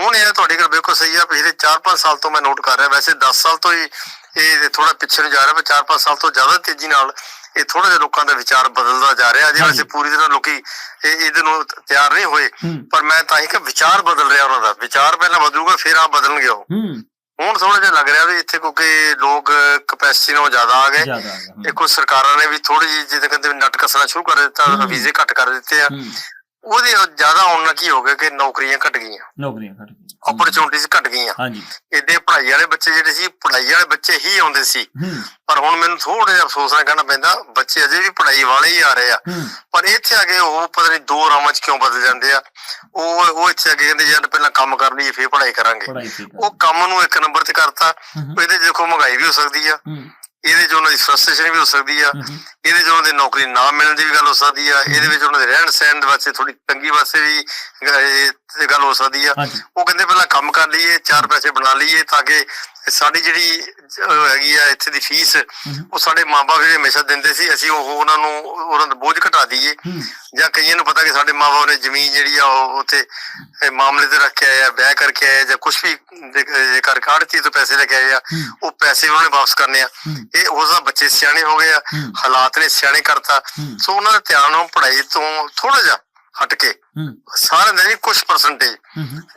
ਹੁਣ ਇਹ ਤੁਹਾਡੀ ਗੱਲ ਬਿਲਕੁਲ ਸਹੀ ਆ ਪਿਛਲੇ 4-5 ਸਾਲ ਤੋਂ ਮੈਂ ਨੋਟ ਕਰ ਰਿਹਾ ਵੈਸੇ 10 ਸਾਲ ਤੋਂ ਹੀ ਇਹ ਥੋੜਾ ਪਿੱਛੇ ਨੂੰ ਜਾ ਰਿਹਾ ਪਰ 4-5 ਸਾਲ ਤੋਂ ਜ਼ਿਆਦਾ ਤੇਜ਼ੀ ਨਾਲ ਇਹ ਥੋੜਾ ਜਿਹਾ ਲੋਕਾਂ ਦਾ ਵਿਚਾਰ ਬਦਲਦਾ ਜਾ ਰਿਹਾ। ਅਜੇ। ਵੈਸੇ ਪੂਰੀ ਤਰ੍ਹਾਂ ਲੋਕੀ ਇਹ ਇਹਦੇ ਨੂੰ ਤਿਆਰ ਨਹੀਂ ਹੋਏ ਪਰ ਮੈਂ ਤਾਂ ਹੀ ਕਿ ਵਿਚਾਰ ਬਦਲ ਰਿਹਾ ਉਹਨਾਂ ਦਾ। ਵਿਚਾਰ ਪਹਿਲਾਂ ਬਦਲੂਗਾ ਫਿਰ ਆ ਬਦਲਣਗੇ ਉਹ। ਹੁਣ ਥੋੜਾ ਜਿਹਾ ਲੱਗ ਰਿਹਾ ਵੀ ਇੱਥੇ ਕਿਉਂਕਿ ਲੋਕ ਕਪੈਸਿਟੀ ਨਾਲੋਂ ਜ਼ਿਆਦਾ ਆ ਗਏ। ਇਹ ਕੋਈ ਸਰਕਾਰਾਂ ਨੇ ਵੀ ਥੋੜੀ ਜਿਹੀ ਜਿੱਦਾਂ ਕਹਿੰਦੇ ਨੱਟ ਕੱਸਣਾ ਸ਼ੁਰੂ ਕਰ ਦਿੱਤਾ। ਵੀਜ਼ੇ ਘੱਟ ਕਰ ਦਿੱਤੇ ਆ। ਉਹਦੇ ਜ਼ਿਆਦਾ ਆਉਣ ਨਾਲ ਕੀ ਹੋ ਗਿਆ ਕਿ ਨੌਕਰੀਆਂ ਘਟ ਗਈਆਂ। ਨੌਕਰੀਆਂ ਘਟ ਗਈਆਂ। ਓਪਰਚੁਨਿਟੀਜ਼ ਘਟ ਗਈਆਂ। ਹਾਂਜੀ। ਇਹਦੇ ਪੜ੍ਹਾਈ ਵਾਲੇ ਬੱਚੇ ਜਿਹੜੇ ਸੀ ਪੜ੍ਹਾਈ ਵਾਲੇ ਬੱਚੇ ਹੀ ਆਉਂਦੇ ਸੀ। ਪਰ ਹੁਣ ਮੈਨੂੰ ਥੋੜਾ ਜਿਹਾ ਅਫਸੋਸ ਨਾਲ ਕਹਿਣਾ ਪੈਂਦਾ ਬੱਚੇ ਅਜੇ ਵੀ ਪੜ੍ਹਾਈ ਵਾਲੇ ਹੀ ਆ ਰਹੇ ਆ। ਪਰ ਇੱਥੇ ਆ ਕੇ ਉਹ ਪਤਾ ਨਹੀਂ ਦੋ ਰਾਵਾਂ ਚ ਕਿਉਂ ਬਦਲ ਜਾਂਦੇ ਆ। ਉਹ ਉਹ ਇੱਥੇ ਆ ਕੇ ਕਹਿੰਦੇ ਯਾਰ ਪਹਿਲਾਂ ਕੰਮ ਕਰ ਲਈਏ ਫਿਰ ਪੜ੍ਹਾਈ ਕਰਾਂਗੇ। ਪੜਾਈ ਠੀਕ ਉਹ ਕੰਮ ਨੂੰ ਇੱਕ ਨੰਬਰ ਤੇ ਕਰਤਾ। ਇਹਦੇ ਦੇਖੋ ਮਹਿੰਗਾਈ ਵੀ ਹੋ ਸਕਦੀ ਆ। ਇਹਦੇ 'ਚ ਉਹਨਾਂ ਦੀ ਫਰਸਟ੍ਰੇਸ਼ਨ ਵੀ ਹੋ ਸਕਦੀ ਆ। ਇਹਦੇ 'ਚ ਉਹਨਾਂ ਦੀ ਨੌਕਰੀ ਨਾ ਮਿਲਣ ਦੀ ਵੀ ਗੱਲ ਹੋ ਸਕਦੀ ਆ। ਇਹਦੇ ਵਿੱਚ ਉਹਨਾਂ ਦੇ ਰਹਿਣ ਸਹਿਣ ਦੇ ਵਾਸਤੇ ਥੋੜੀ ਤੰਗੀ ਵਾਸਤੇ ਵੀ ਤੇ ਗੱਲ ਹੋ ਸਕਦੀ ਆ। ਉਹ ਕਹਿੰਦੇ ਪਹਿਲਾਂ ਕੰਮ ਕਰ ਲਈਏ ਚਾਰ ਪੈਸੇ ਬਣਾ ਲਈਏ ਤਾਂ ਕਿ ਸਾਡੀ ਜਿਹੜੀ ਹੈਗੀ ਆ ਇੱਥੇ ਦੀ ਫੀਸ ਉਹ ਸਾਡੇ ਮਾਪੇ ਜਿਹੜੇ ਹਮੇਸ਼ਾ ਦਿੰਦੇ ਸੀ। ਅਸੀਂ ਉਹ ਉਹਨਾਂ ਨੂੰ ਉਹਨਾਂ ਦਾ ਬੋਝ ਘਟਾ ਦਈਏ। ਜਾਂ ਕਈਆਂ ਨੂੰ ਪਤਾ ਕਿ ਸਾਡੇ ਮਾਪੇ ਨੇ ਜ਼ਮੀਨ ਜਿਹੜੀ ਆ ਉਹ ਉੱਥੇ ਇਹ ਮਾਮਲੇ ਤੇ ਰੱਖ ਕੇ ਆਏ ਆ ਵਿਆਹ ਕਰਕੇ ਆਏ ਆ ਜਾਂ ਕੁਝ ਵੀ ਕਰ ਕਾੜਤੀ ਤੋਂ ਪੈਸੇ ਲੈ ਕੇ ਆਏ ਆ ਹਮ, ਉਹ ਪੈਸੇ ਉਹਨਾਂ ਨੇ ਵਾਪਸ ਕਰਨੇ ਆ। ਇਹ ਉਹਦਾ ਬੱਚੇ ਸਿਆਣੇ ਹੋ ਗਏ ਆ। ਹਾਲਾਤ ਨੇ ਸਿਆਣੇ ਕਰਤਾ। ਸੋ ਉਹਨਾਂ ਦਾ ਧਿਆਨ ਉਹ ਪੜ੍ਹਾਈ ਤੋਂ ਥੋੜਾ ਜਿਹਾ ਹਟ ਕੇ। ਦਾ ਨਹੀਂ ਕੁਝ ਪਰਸੈਂਟੇਜ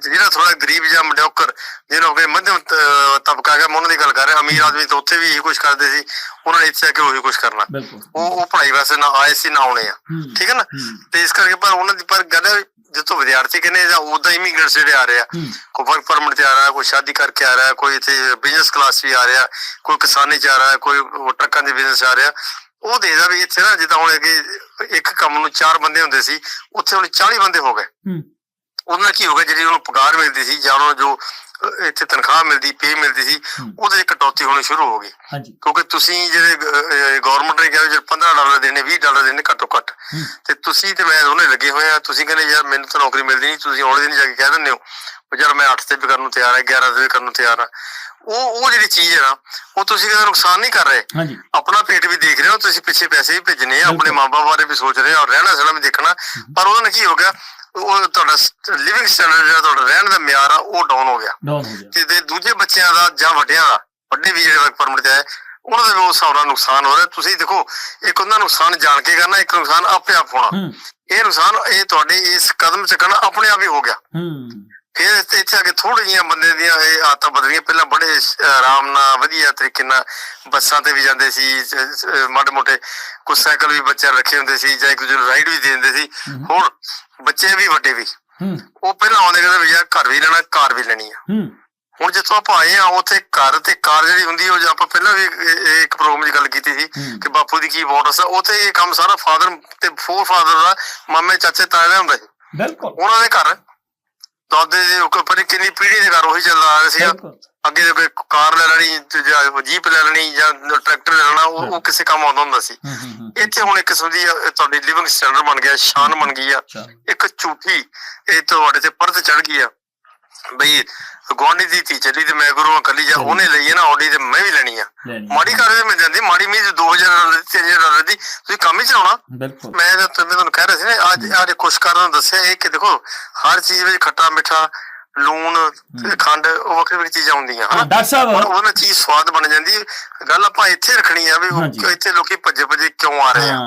ਜਿਹੜਾ ਥੋੜਾ ਗਰੀਬ ਜਾਂ ਮਡਿਓਕਰ ਜਿਹਨੂੰ ਕਿ ਮੱਧਮ ਤ- ਤਬਕਾ ਹੈ ਮੈਂ ਉਹਨਾਂ ਦੀ ਗੱਲ ਕਰ ਰਿਹਾ। ਅਮੀਰ ਆਦਮੀ ਤਾਂ ਉੱਥੇ ਵੀ ਇਹੀ ਕੁਝ ਕਰਦੇ ਸੀ। ਉਹਨਾਂ ਨੇ ਇੱਥੇ ਆ ਕੇ ਉਹੀ ਕੁਝ ਕਰਨਾ। ਉਹ ਉਹ ਪੜ੍ਹਾਈ ਵਾਸਤੇ ਨਾ ਆਏ ਸੀ ਨਾ ਆਉਣੇ ਆ। ਠੀਕ ਹੈ ਨਾ? ਤੇ ਇਸ ਕਰਕੇ ਪਰ ਉਹਨਾਂ ਦੀ ਪਰ ਗੱਲ ਹੈ ਜਿੱਥੋਂ ਵਿਦਿਆਰਥੀ ਕਹਿੰਦੇ ਜਾਂ ਉਦਾਂ ਇਮੀਗ੍ਰੇਟਸ ਜਿਹੜੇ ਆ ਰਹੇ ਆ ਕੋਈ ਵਰਕ ਪਰਮਿਟ ਤੇ ਆ ਰਿਹਾ ਕੋਈ ਸ਼ਾਦੀ ਕਰਕੇ ਆ ਰਿਹਾ ਕੋਈ ਇੱਥੇ ਬਿਜ਼ਨਸ ਕਲਾਸ ਵੀ ਆ ਰਿਹਾ ਕੋਈ ਕਿਸਾਨੀ ਚ ਆ ਰਿਹਾ ਕੋਈ ਟਰੱਕਾਂ ਦੇ ਬਿਜ਼ਨਸ ਆ ਰਿਹਾ। ਉਹ ਦੇਖਦਾ ਵੀ ਇੱਥੇ ਨਾ ਜਿੱਦਾਂ ਹੁਣ ਅੱਗੇ ਇੱਕ ਕੰਮ ਨੂੰ ਚਾਰ ਬੰਦੇ ਹੁੰਦੇ ਸੀ ਉੱਥੇ ਹੁਣ 40 ਬੰਦੇ ਹੋ ਗਏ। ਹਮ, ਉਹਦੇ ਨਾਲ ਕੀ ਹੋ ਗਿਆ ਜਿਹੜੀ ਉਹਨੂੰ ਪਗਾਰ ਮਿਲਦੀ ਸੀ ਜਾਂ ਉਹਨੂੰ ਜੋ ਇੱਥੇ ਤਨਖਾਹ ਮਿਲਦੀ ਪੇ ਮਿਲਦੀ ਸੀ ਉਹਦੇ 'ਚ ਕਟੌਤੀ ਹੋਣੀ ਸ਼ੁਰੂ ਹੋ ਗਈ। ਹਾਂਜੀ। ਕਿਉਂਕਿ ਤੁਸੀਂ ਜਿਹੜੇ ਗਵਰਨਮੈਂਟ ਨੇ ਕਿਹਾ ਜੇ 15 ਡਾਲਰ ਦੇਣੇ 20 ਡਾਲਰ ਦੇਣੇ ਘੱਟੋ ਘੱਟ। ਤੇ ਤੁਸੀਂ ਤੇ ਮੈਂ ਦੋਨੇ ਲੱਗੇ ਹੋਏ ਆ ਤੁਸੀਂ ਕਹਿੰਦੇ ਯਾਰ ਮੈਨੂੰ ਤਾਂ ਨੌਕਰੀ ਮਿਲਦੀ ਨਹੀਂ ਤੁਸੀਂ ਆਉਣੇ ਦਿਨ ਜਾ ਕੇ ਕਹਿ ਦਿੰਦੇ ਹੋ। ਯਾਰ ਮੈਂ 8 ਤੇ ਵੀ ਕਰਨ ਨੂੰ ਤਿਆਰ ਆ 11 ਤੇ ਵੀ ਕਰਨ ਨੂੰ ਤਿਆਰ ਆ ਉਹ ਉਹ ਜਿਹੜੀ ਚੀਜ਼ ਹੈ ਨਾ ਉਹ ਤੁਸੀਂ ਕਦੇ ਨੁਕਸਾਨ ਨਹੀਂ ਕਰ ਰਹੇ। ਹਾਂਜੀ। ਆਪਣਾ ਪੇਟ ਵੀ ਦੇਖ ਰਹੇ ਹੋ ਤੁਸੀਂ ਪਿੱਛੇ ਪੈਸੇ ਵੀ ਭੇਜਣੇ ਆ ਆਪਣੇ। ਮਾਪੇ ਬਾਰੇ ਵੀ ਸੋਚ ਰਹੇ ਹੋ ਰਹਿਣਾ ਸਹਿਣਾ ਵੀ ਦੇਖਣਾ। ਪਰ ਉਹਨਾਂ ਨੇ ਕੀ ਹੋ ਗਿਆ ਉਹ ਤੁਹਾਡਾ ਲਿਵਿੰਗ ਸਟੈਂਡਰਡ ਜਿਹੜਾ ਤੁਹਾਡਾ ਰਹਿਣ ਦਾ ਮਿਆਰ ਆ ਉਹ ਡਾਊਨ ਹੋ ਗਿਆ। ਡਾਊਨ ਹੋ ਗਿਆ। ਤੇ ਦੂਜੇ ਬੱਚਿਆਂ ਦਾ ਜਾਂ ਵੱਡਿਆਂ ਦਾ ਵੱਡੇ ਵੀ ਜਿਹੜੇ ਵਰਕ ਪਰਮਿਟ ਤੇ ਆਏ ਉਹਨਾਂ ਦਾ ਵੀ ਉਸ ਹਿਸਾਬ ਨਾਲ ਨੁਕਸਾਨ ਹੋ ਰਿਹਾ। ਤੁਸੀਂ ਦੇਖੋ ਇੱਕ ਉਹਨਾਂ ਨੁਕਸਾਨ ਜਾਣ ਕੇ ਕਰਨਾ ਇੱਕ ਨੁਕਸਾਨ ਆਪੇ ਆਪ ਹੋਣਾ। ਇਹ ਨੁਕਸਾਨ ਇਹ ਤੁਹਾਡੇ ਇਸ ਕਦਮ ਚੱਕਣਾ ਆਪਣੇ ਆਪ ਹੀ ਹੋ ਗਿਆ। ਫਿਰ ਇੱਥੇ ਆ ਕੇ ਥੋੜੀ ਜਿਹੀਆਂ ਬੰਦੇ ਦੀਆਂ ਇਹ ਆਦਤਾਂ ਬਦਲੀਆਂ। ਪਹਿਲਾਂ ਬੜੇ ਆਰਾਮ ਨਾਲ ਵਧੀਆ ਤਰੀਕੇ ਨਾਲ ਬੱਸਾਂ ਤੇ ਵੀ ਜਾਂਦੇ ਸੀ ਮਾੜੇ ਮੋਟੇ ਕੁਝ ਸਾਈਕਲ ਵੀ ਬੱਚਿਆਂ ਰੱਖੇ ਹੁੰਦੇ ਸੀ ਜਾਂ ਇੱਕ ਦੂਜੇ ਨੂੰ ਰਾਈਡ ਵੀ ਦੇ ਦਿੰਦੇ ਸੀ। ਹੁਣ ਬੱਚੇ ਵੀ ਵੱਡੇ ਵੀ। ਉਹ ਪਹਿਲਾਂ ਆਉਂਦੇ ਕਹਿੰਦੇ ਵੀ ਯਾਰ ਘਰ ਵੀ ਲੈਣਾ ਕਾਰ ਵੀ ਲੈਣੀ ਆ। ਹੁਣ ਜਿੱਥੋਂ ਆਪਾਂ ਆਏ ਆ ਉੱਥੇ ਘਰ ਤੇ ਕਾਰ ਜਿਹੜੀ ਹੁੰਦੀ ਉਹ ਆਪਾਂ ਪਹਿਲਾਂ ਵੀ ਇੱਕ ਪ੍ਰੋਗਰਾਮ 'ਚ ਗੱਲ ਕੀਤੀ ਸੀ ਕਿ ਬਾਪੂ ਦੀ ਕੀ ਇੰਪੋਰਟੈਂਸ ਆ। ਉੱਥੇ ਇਹ ਕੰਮ ਸਾਰਾ ਫਾਦਰ ਤੇ ਫੋਰ ਫਾਦਰ ਦਾ ਮਾਮੇ ਚਾਚੇ ਤਾਏ ਦਾ ਹੁੰਦਾ ਸੀ। ਬਿਲਕੁਲ। ਉਹਨਾਂ ਦੇ ਘਰ। ਦਾਦੇ ਦੇ ਉੱਪਰ ਕਿੰਨੀ ਪੀੜ੍ਹੀ ਦੇ ਘਰ ਉਹੀ ਚੱਲਦਾ ਆ ਰਿਹਾ ਸੀ ਅੱਗੇ ਜੇ ਕੋਈ ਕਾਰ ਲੈ ਲੈਣੀ ਤੇ ਜਾਂ ਜੀਪ ਲੈ ਲੈਣੀ ਜਾਂ ਟਰੈਕਟਰ ਲੈ ਲੈਣਾ ਉਹ ਉਹ ਕਿਸੇ ਕੰਮ ਆਉਂਦਾ ਹੁੰਦਾ ਸੀ। ਇੱਥੇ ਹੁਣ ਇੱਕ ਕਿਸਮ ਦੀ ਤੁਹਾਡੀ ਲਿਵਿੰਗ ਸਟੈਂਡਰਡ ਬਣ ਗਿਆ ਸ਼ਾਨ ਬਣ ਗਈ ਆ। ਇੱਕ ਝੂਠੀ ਇਹ ਤੁਹਾਡੇ ਤੇ ਪਰਤ ਚੜ ਗਈ ਆ। ਬਈ ਗਵਾਂਢੀ ਦੀ ਧੀ ਚੱਲੀ ਤੇ ਮੈਂ ਗੁਰੂ ਕੱਲੀ ਜਾ ਉਹਨੇ ਲਈ ਹੈ ਨਾ ਆਡੀ ਤੇ ਮੈਂ ਵੀ ਲੈਣੀ ਆ। ਮਾੜੀ ਕਾਰ ਦੇ ਮਿਲ ਜਾਂਦੀ ਮਾੜੀ ਮੀਜ਼ 2000 ਡਾਲਰ ਦੀ 3000 ਡਾਲਰ ਦੀ ਤੁਸੀਂ ਕੰਮ ਹੀ ਚਲਾਉਣਾ। ਬਿਲਕੁਲ। ਮੈਂ ਤਾਂ ਤੁਹਾਨੂੰ ਕਹਿ ਰਿਹਾ ਸੀ ਨਾ ਅੱਜ ਅੱਜ ਕੁਛ ਕਰਨ ਨੂੰ ਦੱਸਿਆ ਇਹ ਕਿ ਦੇਖੋ ਹਰ ਚੀਜ਼ ਵਿੱਚ ਖੱਟਾ ਮਿੱਠਾ ਲੂਣ ਖੰਡ ਉਹ ਵੱਖਰੀ ਵੱਖਰੀ ਚੀਜ਼ਾਂ ਹੁੰਦੀਆਂ ਹਨਾ। ਡਾਕਟਰ ਸਾਹਿਬ। ਪਰ ਉਹਨਾਂ ਚੀਜ਼ ਸਵਾਦ ਬਣ ਜਾਂਦੀ। ਗੱਲ ਆਪਾਂ ਇੱਥੇ ਰੱਖਣੀ ਆ ਵੀ। ਇੱਥੇ ਲੋਕੀ ਭੱਜੇ ਭੱਜੇ ਕਿਉਂ ਆ ਰਹੇ ਆ?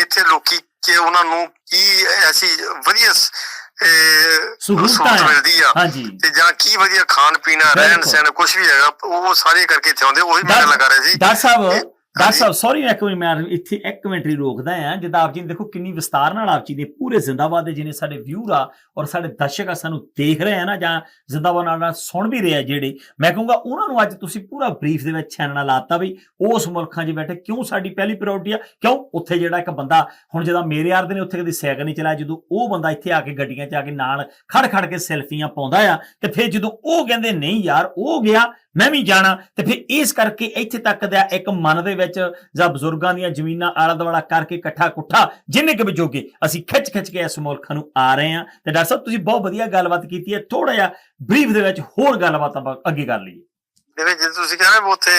ਇੱਥੇ ਲੋਕੀ ਕਿ ਉਹਨਾਂ ਨੂੰ ਕੀ ਐਸੀ ਵਧੀਆ ਸਹੂਲਤਾਂ। ਮਿਲਦੀ ਆ। ਹਾਂਜੀ। ਤੇ ਜਾਂ ਕੀ ਵਧੀਆ ਖਾਣ ਪੀਣਾ ਰਹਿਣ। ਸਹਿਣ ਕੁਝ ਵੀ ਹੈਗਾ ਉਹ ਸਾਰੇ ਕਰਕੇ ਇੱਥੇ ਆਉਂਦੇ ਉਹੀ ਮੈਂ ਕਰ ਰਿਹਾ ਸੀ। ਡਾਕਟਰ ਸਾਹਿਬ ਡਾਕਟਰ ਹਾਂਜੀ। ਸਾਹਿਬ ਸੌਰੀ ਇੱਕ ਮਿੰਟ ਮੈਂ ਇੱਥੇ ਇੱਕ ਮਿੰਟ ਹੀ ਰੋਕਦਾ ਆ ਜਿੱਦਾਂ ਆਪ ਜੀ ਨੇ ਦੇਖੋ ਕਿੰਨੀ ਵਿਸਤਾਰ ਨਾਲ ਆਪ ਜੀ ਨੇ ਪੂਰੇ ਜ਼ਿੰਦਾਬਾਦ ਦੇ ਜਿਹਨੇ ਸਾਡੇ ਵਿਊਰ ਆ ਔਰ ਸਾਡੇ ਦਰਸ਼ਕ ਆ ਸਾਨੂੰ ਦੇਖ ਰਹੇ ਆ ਨਾ ਜਾਂ ਜ਼ਿੰਦਾਬਾਦ ਨਾਲ ਨਾਲ ਸੁਣ ਵੀ ਰਹੇ ਆ ਜਿਹੜੇ, ਮੈਂ ਕਹੂੰਗਾ ਉਹਨਾਂ ਨੂੰ ਅੱਜ ਤੁਸੀਂ ਪੂਰਾ ਬਰੀਫ ਦੇ ਵਿੱਚ ਛਾਨਣਾ ਲਾਤਾ ਵੀ ਉਸ ਮੁਲਕਾਂ 'ਚ ਬੈਠੇ ਕਿਉਂ ਸਾਡੀ ਪਹਿਲੀ ਪ੍ਰਾਇੋਰਟੀ ਆ ਕਿਉਂ ਉੱਥੇ ਜਿਹੜਾ ਇੱਕ ਬੰਦਾ, ਹੁਣ ਜਦੋਂ ਮੇਰੇ ਯਾਰ ਦੇ ਨੇ ਉੱਥੇ ਕਦੀ ਸਾਈਕਲ ਨਹੀਂ ਚਲਾਇਆ, ਜਦੋਂ ਉਹ ਬੰਦਾ ਇੱਥੇ ਆ ਕੇ ਗੱਡੀਆਂ 'ਚ ਆ ਕੇ ਨਾਲ ਖੜ ਖੜ ਕੇ ਸੈਲਫੀਆਂ ਪਾਉਂਦਾ ਆ, ਤੇ ਫਿਰ ਜਦੋਂ ਉਹ ਕਹਿੰਦੇ, ਨਹੀਂ ਯਾਰ, ਉਹ ਗਿਆ ਮੈਂ ਵੀ ਜਾਣਾ ਤੇ ਫਿਰ ਇਸ ਕਰਕੇ ਇੱਥੇ ਤੱਕ ਦਾ ਇੱਕ ਮਨ ਦੇ ਵਿੱਚ ਜਾਂ ਬਜ਼ੁਰਗਾਂ ਦੀਆਂ ਜ਼ਮੀਨਾਂ ਆਲਾ ਦੁਆਲਾ ਕਰਕੇ ਇਕੱਠਾ ਕੁੱਠਾ ਜਿੰਨੇ ਕਿ ਵਿਜੋਗੇ ਅਸੀਂ ਖਿੱਚ ਖਿੱਚ ਕੇ ਇਸ ਮੁਲਕਾਂ ਨੂੰ ਆ ਰਹੇ ਹਾਂ। ਤੇ ਡਾਕਟਰ ਸਾਹਿਬ ਤੁਸੀਂ ਬਹੁਤ ਵਧੀਆ ਗੱਲਬਾਤ ਕੀਤੀ ਹੈ ਥੋੜਾ ਜਿਹਾ ਬਰੀਫ ਦੇ ਵਿੱਚ ਹੋਰ ਗੱਲਬਾਤ ਆਪਾਂ ਅੱਗੇ ਕਰ ਲਈਏ। ਜਿਵੇਂ ਜੇ ਤੁਸੀਂ ਕਹਿੰਦੇ ਉੱਥੇ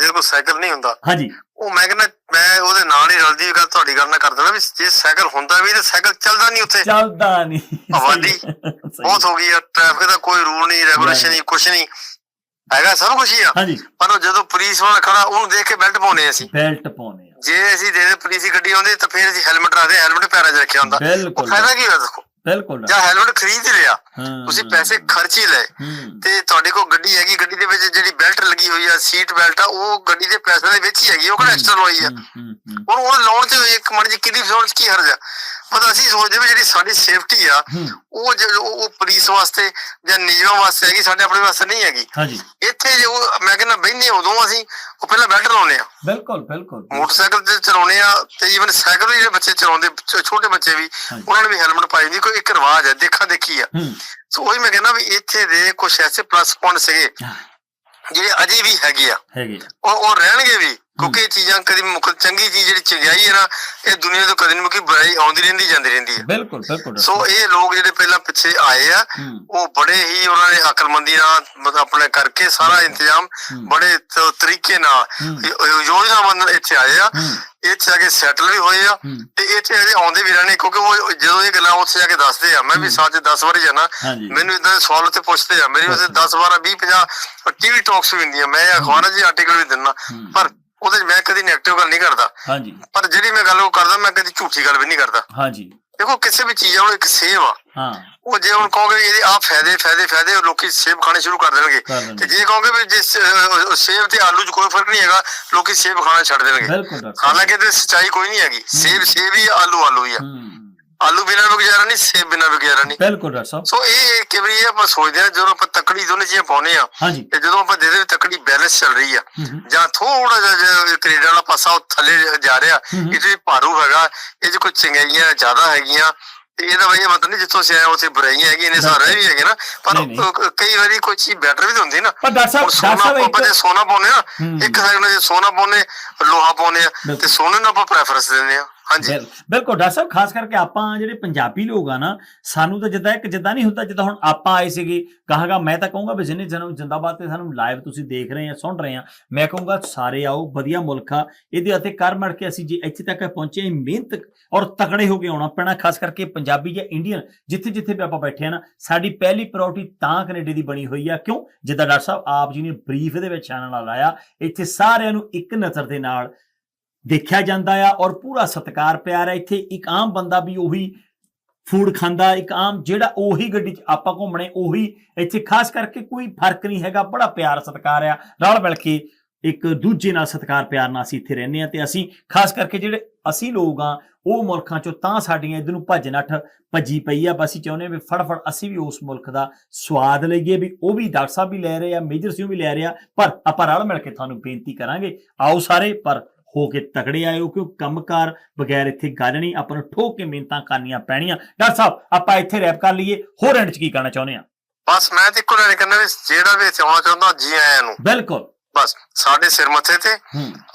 ਜੇ ਕੋਈ ਸਾਈਕਲ ਨਹੀਂ ਹੁੰਦਾ ਹਾਂਜੀ। ਉਹ ਮੈਂ ਕਹਿੰਦਾ ਮੈਂ ਉਹਦੇ ਨਾਲ ਹੀ ਰਲਦੀ ਗੱਲ ਤੁਹਾਡੀ ਗੱਲ ਨਾਲ ਕਰ ਦੇਣਾ ਵੀ ਜੇ ਸਾਈਕਲ ਹੁੰਦਾ ਵੀ ਤੇ ਸਾਈਕਲ ਚੱਲਦਾ ਨਹੀਂ ਉੱਥੇ। ਚੱਲਦਾ ਨਹੀਂ। ਆਬਾਦੀ ਬਹੁਤ ਹੋ ਗਈ ਆ ਟ੍ਰੈਫਿਕ ਦਾ ਕੋਈ ਰੂਲ ਨਹੀਂ ਰੈਗੂਲੇਸ਼ਨ ਨਹੀਂ ਕੁਝ ਨਹੀਂ। ਹੈਗਾ ਸਭ ਕੁਝ ਹੀ ਆ। ਹਾਂਜੀ। ਪਰ ਉਹ ਜਦੋਂ ਪੁਲਿਸ ਵਾਲਾ ਖੜਾ ਉਹਨੂੰ ਦੇਖ ਕੇ ਬੈਲਟ ਪਾਉਨੇ ਅਸੀਂ। ਬੈਲਟ ਪਾਉਣੇ ਆ ਜੇ ਅਸੀਂ ਦੇ ਦੇ ਪੁਲਿਸ ਦੀ ਗੱਡੀ ਆਉਂਦੀ ਤਾਂ ਫਿਰ ਅਸੀਂ ਹੈਲਮਟ ਰੱਖਦੇ ਹੈਲਮਟ ਪੈਰਾਂ 'ਚ ਰੱਖਿਆ ਹੁੰਦਾ। ਬਿਲਕੁਲ ਫਾਇਦਾ ਕੀ ਹੋਇਆ ਦੇਖੋ? ਬਿਲਕੁਲ। ਜਾਂ ਹੈਲਮਟ ਖਰੀਦ ਲਿਆ। ਤੁਸੀਂ ਪੈਸੇ ਖਰਚ ਹੀ ਲਏ। ਤੇ ਤੁਹਾਡੇ ਕੋਲ ਗੱਡੀ ਹੈਗੀ ਗੱਡੀ ਦੇ ਵਿੱਚ ਜਿਹੜੀ ਬੈਲਟ ਲੱਗੀ ਹੋਈ ਆ ਸੀਟ ਬੈਲਟ ਆ ਉਹ ਗੱਡੀ ਦੇ ਪੈਸੇ ਦੇ ਵਿੱਚ ਹੀ ਹੈਗੀ ਉਹ ਕਿਹੜਾ ਐਕਸਟਰਾ ਲਵਾਈ ਆ? ਹੁਣ ਉਹ ਲਾਉਣ ਚ ਇੱਕ ਮੜ ਜੀ ਕਿੰਨੀ ਚ ਕੀ ਹਰਜ ਆ? ਪਰ ਅਸੀਂ ਸੋਚਦੇ ਵੀ ਜਿਹੜੀ ਸਾਡੀ ਸੇਫਟੀ ਆ ਉਹ ਉਹ ਪੁਲਿਸ ਵਾਸਤੇ ਜਾਂ ਨਿਯਮਾਂ ਵਾਸਤੇ ਹੈਗੀ ਸਾਡੇ ਆਪਣੇ ਵਾਸਤੇ ਨਹੀਂ ਹੈਗੀ। ਹਾਂਜੀ। ਇੱਥੇ ਜੇ ਉਹ ਮੈਂ ਕਹਿੰਦਾ ਬਹਿਨੇ ਉਦੋਂ ਅਸੀਂ ਉਹ ਪਹਿਲਾਂ ਬੈਲਟ ਲਾਉਨੇ ਆ ਬਿਲਕੁਲ ਬਿਲਕੁਲ। ਮੋਟਰਸਾਈਕਲ ਤੇ ਚਲਾਉਨੇ ਆ ਤੇ ਈਵਨ ਸਾਈਕਲ ਵੀ ਜਿਹੜੇ ਬੱਚੇ ਚਲਾਉਂਦੇ ਛੋਟੇ ਬੱਚੇ ਵੀ। ਉਹਨਾਂ ਨੇ ਵੀ ਹੈਲਮਟ ਪਾਈ ਨਹੀਂ ਇੱਕ ਰਿਵਾਜ ਹੈ ਦੇਖਾ ਦੇਖੀ ਆ। ਸੋ ਉਹੀ ਮੈਂ ਕਹਿੰਦਾ ਵੀ ਇੱਥੇ ਦੇ ਕੁਝ ਐਸੇ ਪਲੱਸ ਪੁਆਇੰਟ ਸੀਗੇ ਜਿਹੜੇ ਅਜੇ ਵੀ ਹੈਗੇ ਆ। ਹੈਗੇ ਆ। ਉਹ ਉਹ ਰਹਿਣਗੇ ਵੀ। ਕਿਉਂਕਿ ਇਹ ਚੀਜ਼ਾਂ ਕਦੀ ਮੁੱਕ ਚੰਗੀ ਚੀਜ਼ ਜਿਹੜੀ ਚੰਗਿਆਈ ਹੈ ਨਾ ਇਹ ਦੁਨੀਆ ਤੋਂ ਕਦੇ ਨਹੀਂ ਮੁੱਕੀ ਬੁਰਾਈ ਆਉਂਦੀ ਰਹਿੰਦੀ ਜਾਂਦੀ ਰਹਿੰਦੀ ਹੈ। ਬਿਲਕੁਲ ਬਿਲਕੁਲ ਸੋ ਇਹ ਲੋਕ ਜਿਹੜੇ ਪਹਿਲਾਂ ਪਿੱਛੇ ਆਏ ਆ ਉਹ ਬੜੇ ਹੀ ਉਹਨਾਂ ਨੇ ਅਕਲਮੰਦੀ ਨਾਲ ਆਪਣੇ ਕਰਕੇ ਸਾਰਾ ਇੰਤਜ਼ਾਮ ਬੜੇ ਤਰੀਕੇ ਨਾਲ ਯੋਜਨਾਬੰਦ ਇੱਥੇ ਆਏ ਆ। ਇੱਥੇ ਆ ਕੇ ਸੈਟਲ ਵੀ ਹੋਏ ਆ ਤੇ ਇੱਥੇ ਅਜੇ ਆਉਂਦੇ ਵੀ ਰਹਿਣੇ ਕਿਉਂਕਿ ਉਹ ਜਦੋਂ ਇਹ ਗੱਲਾਂ ਉੱਥੇ ਜਾ ਕੇ ਦੱਸਦੇ ਆ ਮੈਂ ਵੀ। ਸੱਚ 10 ਵਾਰੀ ਜਾਣਾ ਮੈਨੂੰ ਇਦਾਂ ਦੇ ਸਵਾਲ ਉੱਥੇ ਪੁੱਛਦੇ ਆ ਮੇਰੀ ਉੱਥੇ 10 12 20 50 ਟੀਵੀ ਟਾਕਸ ਵੀ ਹੁੰਦੀਆਂ ਮੈਂ ਅਖਬਾਰਾਂ 'ਚ ਆਰਟੀਕਲ ਵੀ ਦਿੰਦਾ ਪਰ ਉਹਦੇ ਮੈਂ ਕਦੀ ਨੈਗੇਟਿਵ ਗੱਲ ਨਹੀਂ ਕਰਦਾ। ਹਾਂਜੀ। ਪਰ ਜਿਹੜੀ ਮੈਂ ਗੱਲ ਉਹ ਕਰਦਾ ਮੈਂ ਕਦੀ ਝੂਠੀ ਗੱਲ ਵੀ ਨਹੀਂ ਕਰਦਾ। ਹਾਂਜੀ। ਦੇਖੋ ਕਿਸੇ ਵੀ ਚੀਜ਼ ਆ ਉਹ ਇੱਕ ਸੇਵ ਆ। ਹਾਂ। ਉਹ ਜੇ ਹੁਣ ਕਹੋਗੇ ਇਹਦੇ ਆ ਫਾਇਦੇ ਫਾਇਦੇ ਫਾਇਦੇ ਉਹ ਲੋਕੀ ਸੇਬ ਖਾਣੇ ਸ਼ੁਰੂ ਕਰ ਦੇਣਗੇ। ਤੇ ਜੇ ਕਹੋਗੇ ਵੀ ਜਿਸ ਸੇਬ ਤੇ ਆਲੂ 'ਚ ਕੋਈ ਫ਼ਰਕ ਨਹੀਂ ਹੈਗਾ ਲੋਕੀ ਸੇਬ ਖਾਣਾ ਛੱਡ ਦੇਣਗੇ। ਹਾਲਾਂਕਿ ਤੇ ਸੱਚਾਈ ਕੋਈ ਨਹੀਂ ਹੈਗੀ। ਸੇਬ ਸੇਬ ਹੀ ਆਲੂ ਆਲੂ ਹੀ ਆ। ਹੂੰ। ਆਲੂ ਬਿਨਾਂ ਵੀ ਗੁਜ਼ਾਰਾ ਨਹੀਂ ਸੇਬ ਬਿਨਾਂ ਵੀ ਗੁਜ਼ਾਰਾ ਨਹੀਂ। ਬਿਲਕੁਲ ਡਾਕਟਰ ਸਾਹਿਬ। ਸੋ ਇਹ ਕਿ ਵੀ ਇਹ ਆਪਾਂ ਸੋਚਦੇ ਆ ਜਦੋਂ ਆਪਾਂ ਤਕੜੀ ਦੋਨੇ ਚੀਜ਼ਾਂ ਪਾਉਨੇ ਆ ਤੇ ਜਦੋਂ ਆਪਾਂ ਦੇ ਦੇ ਤਕੜੀ ਬੈਲੈਂਸ ਚੱਲ ਰਹੀ ਆ ਜਾਂ ਥੋੜਾ ਜਿਹਾ ਕੈਨੇਡਾ ਵਾਲਾ ਪਾਸਾ ਉਹ ਥੱਲੇ ਜਾ ਰਿਹਾ ਹੂੰ, ਹੂੰ। ਇਹ ਜਿਹੜੀ ਭਾਰੂ ਹੈਗਾ ਇਹ 'ਚ ਕੋਈ ਚੰਗਾਈਆਂ ਜ਼ਿਆਦਾ ਹੈਗੀਆਂ ਤੇ ਇਹਦਾ ਬਈ ਮਤਲਬ ਨਹੀਂ ਜਿੱਥੋਂ ਸੇ ਆਏ ਉੱਥੇ ਬੁਰਾਈਆਂ ਹੈਗੀਆਂ ਨੇ ਸਾਰੇ ਵੀ ਹੈਗੇ ਨਾ ਪਰ ਕਈ ਵਾਰੀ ਕੋਈ ਚੀਜ਼ ਬੈਟਰ ਵੀ ਤਾਂ ਹੁੰਦੀ ਨਾ। ਪਰ ਡਾਕਟਰ ਸਾਹਿਬ ਡਾਕਟਰ ਸਾਹਿਬ ਆਪਾਂ ਇੱਕ ਸੋਨਾ ਪਾਉਨੇ ਆ ਹੂੰ। ਇੱਕ ਸਾਈਡ ਨਾਲ ਜੇ ਸੋਨਾ ਪਾਉਨੇ ਲੋਹਾ ਪਾਉਨੇ। ਤੇ ਸੋਨੇ ਨੂੰ ਆਪਾਂ ਪ੍ਰੈਫਰੈਂਸ ਦਿੰਦੇ ਆ ਹਾਂਜੀ। ਬਿਲ- ਬਿਲਕੁਲ, ਡਾਕਟਰ ਸਾਹਿਬ, ਖਾਸ ਕਰਕੇ ਆਪਾਂ ਜਿਹੜੇ ਪੰਜਾਬੀ ਲੋਕ ਆ ਨਾ, ਸਾਨੂੰ ਤਾਂ ਜਿੱਦਾਂ ਇੱਕ, ਜਿੱਦਾਂ ਨਹੀਂ ਹੁੰਦਾ, ਜਿੱਦਾਂ ਹੁਣ ਆਪਾਂ ਆਏ ਸੀਗੇ, ਕਹਾਂਗਾ, ਮੈਂ ਤਾਂ ਕਹੂੰਗਾ ਵੀ ਜਨਮ ਜਿੰਦਾਬਾਦ ਤੇ ਸਾਨੂੰ ਲਾਈਵ ਤੁਸੀਂ ਦੇਖ ਰਹੇ ਆ, ਸੁਣ ਰਹੇ ਆ, ਮੈਂ ਕਹੂੰਗਾ ਸਾਰੇ ਆਓ, ਵਧੀਆ ਮੁਲਕ ਆ, ਇਹਦੇ ਅਤੇ ਕਰ ਮੜ ਕੇ ਅਸੀਂ ਜੇ ਇੱਥੇ ਤੱਕ ਪਹੁੰਚੇ, ਮਿਹਨਤ ਔਰ ਤਕੜੇ ਹੋ ਕੇ ਆਉਣਾ ਪੈਣਾ, ਖਾਸ ਕਰਕੇ ਪੰਜਾਬੀ ਜਾਂ ਇੰਡੀਅਨ ਜਿੱਥੇ ਜਿੱਥੇ ਵੀ ਆਪਾਂ ਬੈਠੇ ਆ ਨਾ, ਸਾਡੀ ਪਹਿਲੀ ਪ੍ਰਾਇੋਰਟੀ ਤਾਂ ਕੈਨੇਡਾ ਦੀ ਬਣੀ ਹੋਈ ਆ, ਕਿਉਂ? ਜਿੱਦਾਂ ਡਾਕਟਰ ਸਾਹਿਬ, ਆਪ ਜੀ ਨੇ ਬਰੀਫ ਦੇ ਵਿੱਚ ਚਾਨਣਾ ਲਾਇਆ, ਇੱਥੇ ਸਾਰਿਆਂ ਨੂੰ ਇੱਕ ਨਜ਼ਰ ਦੇ ਨਾਲ ਦੇਖਿਆ ਜਾਂਦਾ ਆ ਔਰ ਪੂਰਾ ਸਤਿਕਾਰ ਪਿਆਰ ਹੈ ਇੱਥੇ ਇੱਕ ਆਮ ਬੰਦਾ ਵੀ ਉਹੀ ਫੂਡ ਖਾਂਦਾ, ਇੱਕ ਆਮ ਜਿਹੜਾ ਉਹੀ ਗੱਡੀ 'ਚ ਆਪਾਂ ਘੁੰਮਣੇ, ਉਹੀ ਇੱਥੇ ਖਾਸ ਕਰਕੇ ਕੋਈ ਫ਼ਰਕ ਨਹੀਂ ਹੈਗਾ, ਬੜਾ ਪਿਆਰ ਸਤਿਕਾਰ ਆ। ਰਲ ਮਿਲ ਕੇ ਇੱਕ ਦੂਜੇ ਨਾਲ ਸਤਿਕਾਰ ਪਿਆਰ ਨਾਲ ਅਸੀਂ ਇੱਥੇ ਰਹਿੰਦੇ ਆ ਤੇ ਅਸੀਂ ਖਾਸ ਕਰਕੇ ਜਿਹੜੇ ਅਸੀਂ ਲੋਕ ਆ, ਉਹ ਮੁਲਕਾਂ ਚੋਂ ਤਾਂ ਸਾਡੀਆਂ ਇਧਰ ਨੂੰ ਭੱਜ ਨੱਠ ਭੱਜੀ ਪਈ ਆ। ਬਸ ਅਸੀਂ ਚਾਹੁੰਦੇ ਹਾਂ ਵੀ ਫਟਫਟ ਅਸੀਂ ਵੀ ਉਸ ਮੁਲਕ ਦਾ ਸਵਾਦ ਲਈਏ, ਵੀ ਉਹ ਵੀ ਡਾਕਟਰ ਸਾਹਿਬ ਵੀ ਲੈ ਰਹੇ ਆ, ਮੇਜਰ ਸਿੰਘ ਵੀ ਲੈ ਰਹੇ ਆ, ਪਰ ਆਪਾਂ ਰਲ ਮਿਲ ਕੇ ਤੁਹਾਨੂੰ ਬੇਨਤੀ ਕਰਾਂਗੇ, ਆਓ ਸਾਰੇ, ਪਰ ਹੋ ਕੇ ਤਕੜੇ ਆਇਓ ਕਿਉਂ? ਕੰਮਕਾਰ ਬਗੈਰ ਇੱਥੇ ਗੱਲ ਨਹੀਂ ਆਪਾਂ ਨੂੰ ਠੋਕ ਕੇ ਮਿਹਨਤਾਂ ਕਰਨੀਆਂ ਪੈਣੀਆਂ। ਡਾਕਟਰ ਸਾਹਿਬ ਆਪਾਂ ਇੱਥੇ ਰੈਪ ਕਰ ਲਈਏ। ਹੋਰ ਐਂਡ ਚ ਕੀ ਕਹਿਣਾ ਚਾਹੁੰਦੇ ਆ? ਬਸ ਮੈਂ ਤੇ ਇੱਕੋ ਗੱਲ ਕਹਿੰਦਾ ਵੀ ਜਿਹੜਾ ਵੀ ਇੱਥੇ ਆਉਣਾ ਚਾਹੁੰਦਾ ਜੀ ਆਇਆਂ ਨੂੰ। ਬਿਲਕੁਲ। ਬਸ ਸਾਡੇ ਸਿਰ ਮੱਥੇ ਤੇ।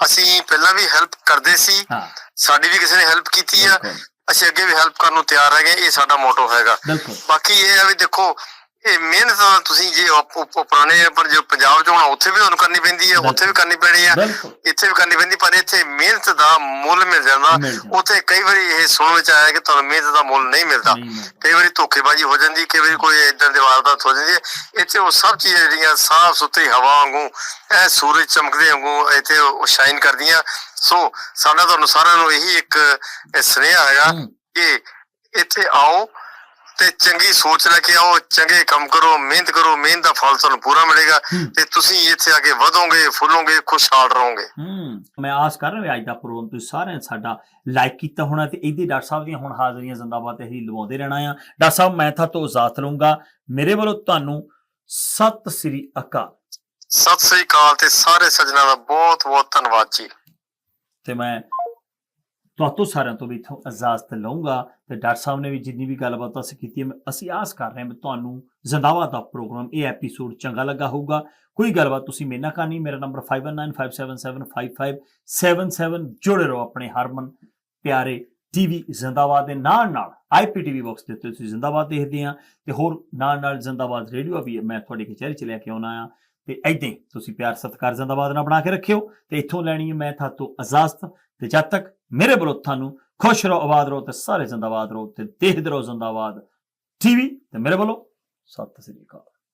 ਅਸੀਂ ਪਹਿਲਾਂ ਵੀ ਹੈਲਪ ਕਰਦੇ ਸੀ। ਸਾਡੀ ਵੀ ਕਿਸੇ ਨੇ ਹੈਲਪ ਕੀਤੀ ਆ। ਅਸੀਂ ਅੱਗੇ ਵੀ ਹੈਲਪ ਕਰਨ ਨੂੰ ਤਿਆਰ ਹੈਗੇ ਇਹ ਸਾਡਾ ਮੋਟੋ ਹੈਗਾ। ਬਿਲਕੁਲ। ਬਾਕੀ ਇਹ ਆ ਵੀ ਦੇਖੋ ਇਹ ਮਿਹਨਤ ਤੁਸੀਂ ਜੇ ਪੁਰਾਣੇ ਪਰ ਜੋ ਪੰਜਾਬ ਚ ਹੋਣਾ ਉੱਥੇ ਵੀ ਤੁਹਾਨੂੰ ਕਰਨੀ ਪੈਂਦੀ ਹੈ ਉੱਥੇ ਵੀ ਕਰਨੀ ਪੈਣੀ ਬਿਲਕੁਲ। ਇੱਥੇ ਵੀ ਕਰਨੀ ਪੈਂਦੀ ਪਰ ਇੱਥੇ ਮਿਹਨਤ ਦਾ ਮੁੱਲ ਮਿਲ ਜਾਂਦਾ। ਉੱਥੇ ਕਈ ਵਾਰੀ ਇਹ ਸੁਣਨ ਵਿੱਚ ਆਇਆ ਕਿ ਤੁਹਾਨੂੰ ਮਿਹਨਤ ਦਾ ਮੁੱਲ ਨਹੀਂ ਮਿਲਦਾ। ਕਈ ਵਾਰੀ ਧੋਖੇਬਾਜ਼ੀ ਹੋ ਜਾਂਦੀ ਕਈ ਵਾਰੀ ਕੋਈ ਇਦਾਂ ਦੀ ਵਾਰਦਾਤ ਹੋ ਜਾਂਦੀ ਹੈ। ਇੱਥੇ ਉਹ ਸਭ ਚੀਜ਼ਾਂ ਜਿਹੜੀਆਂ ਸਾਫ਼ ਸੁਥਰੀ ਹਵਾ ਵਾਂਗੂ ਐ ਸੂਰਜ ਚਮਕਦੇ ਵਾਂਗੂ ਇੱਥੇ ਉਹ ਸ਼ਾਈਨ ਕਰਦੀਆਂ। ਸੋ ਸਾਡਾ ਤੁਹਾਨੂੰ ਸਾਰਿਆਂ ਨੂੰ ਇਹੀ ਇੱਕ ਇਹ ਸੁਨੇਹਾ ਹੈਗਾ ਹੂੰ, ਕਿ ਇੱਥੇ ਆਓ ਤੇ ਚੰਗੀ ਸੋਚ ਲੈ ਕੇ ਆਓ ਚੰਗੇ ਕੰਮ ਕਰੋ ਮਿਹਨਤ ਕਰੋ ਮਿਹਨਤ ਦਾ ਫਲ ਤੁਹਾਨੂੰ ਪੂਰਾ ਮਿਲੇਗਾ। ਤੇ ਤੁਸੀਂ ਇੱਥੇ ਆ ਕੇ ਵਧੋਗੇ ਫੁੱਲੋਗੇ ਖੁਸ਼ਹਾਲ ਰਹੋਗੇ। ਹੂੰ ਮੈਂ ਆਸ ਕਰ ਰਿਹਾ ਵੀ ਅੱਜ ਦਾ ਪ੍ਰੋਗਰਾਮ ਤੁਸੀਂ ਸਾਰਿਆਂ ਸਾਡਾ ਲਾਈਕ ਕੀਤਾ ਹੋਣਾ ਤੇ ਇਹਦੀ ਡਾਕਟਰ ਸਾਹਿਬ ਦੀਆਂ ਹੁਣ ਹਾਜ਼ਰੀਆਂ ਜ਼ਿੰਦਾਬਾਦ ਤੇ ਅਸੀਂ ਲਵਾਉਂਦੇ ਰਹਿਣਾ ਆ। ਡਾਕਟਰ ਸਾਹਿਬ ਮੈਂ ਤਾਂ ਤੋਂ ਇਜਾਜ਼ਤ ਲਵਾਂਗਾ ਮੇਰੇ ਵੱਲੋਂ ਤੁਹਾਨੂੰ ਸਤਿ ਸ੍ਰੀ ਅਕਾਲ। ਸਤਿ ਸ੍ਰੀ ਅਕਾਲ ਤੇ ਸਾਰੇ ਸੱਜਣਾ ਦਾ ਬਹੁਤ ਬਹੁਤ ਧੰਨਵਾਦ ਜੀ। ਤੇ ਮੈਂ ਤੁਹਾਤੋਂ ਸਾਰਿਆਂ ਤੋਂ ਵੀ ਇਥੋਂ ਇਜਾਜ਼ਤ ਲਵਾਂਗਾ ਤੇ ਡਾਕਟਰ ਸਾਹਿਬ ਨੇ ਵੀ ਜਿੰਨੀ ਵੀ ਗੱਲਬਾਤ ਅਸੀਂ ਕੀਤੀ ਹੈ ਮੈਂ- ਅਸੀਂ ਆਸ ਕਰ ਰਹੇ ਹਾਂ ਵੀ ਤੁਹਾਨੂੰ ਜ਼ਿੰਦਾਬਾਦ ਦਾ ਪ੍ਰੋਗਰਾਮ ਇਹ ਐਪੀਸੋਡ ਚੰਗਾ ਲੱਗਾ ਹੋਊਗਾ। ਕੋਈ ਗੱਲਬਾਤ ਤੁਸੀਂ ਮੇਰੇ ਨਾਲ ਕਰਨੀ ਮੇਰਾ ਨੰਬਰ 5195775577 ਜੁੜੇ ਰਹੋ ਆਪਣੇ ਹਰਮਨ ਪਿਆਰੇ ਟੀਵੀ ਜ਼ਿੰਦਾਬਾਦ ਦੇ ਨਾਲ ਨਾਲ ਆਈਪੀਟੀਵੀ ਬਾਕਸ ਦੇ ਉੱਤੇ ਤੁਸੀਂ ਜ਼ਿੰਦਾਬਾਦ ਦੇਖਦੇ ਆ ਤੇ ਹੋਰ ਨਾਲ ਨਾਲ ਜ਼ਿੰਦਾਬਾਦ ਰੇਡੀਓ ਵੀ ਹੈ, ਮੈਂ ਤੁਹਾਡੀ ਕਚਹਿਰੀ ਚ ਲੈ ਕੇ ਆਉਣਾ ਆ। ਤੇ ਐਦਾਂ ਹੀ ਤੁਸੀਂ ਪਿਆਰ ਸਤਿਕਾਰ ਜ਼ਿੰਦਾਬਾਦ ਨਾਲ ਬਣਾ ਕੇ ਰੱਖਿਓ ਤੇ ਇੱਥੋਂ ਲੈਣੀ ਹੈ ਮੈਂ ਤੁਹਾਤੋਂ ਇਜਾਜ਼ਤ ਤੇ ਜਦ ਤੱਕ ਮੇਰੇ ਵੱਲੋਂ ਤੁਹਾਨੂੰ ਖੁਸ਼ ਰਹੋ, ਆਬਾਦ ਰਹੋ ਤੇ ਸਾਰੇ ਜ਼ਿੰਦਾਬਾਦ ਰਹੋ ਤੇ ਦੇਖਦੇ ਰਹੋ ਜ਼ਿੰਦਾਬਾਦ। ਟੀਵੀ ਤੇ ਮੇਰੇ ਵੱਲੋਂ ਸਤਿ ਸ੍ਰੀ ਅਕਾਲ।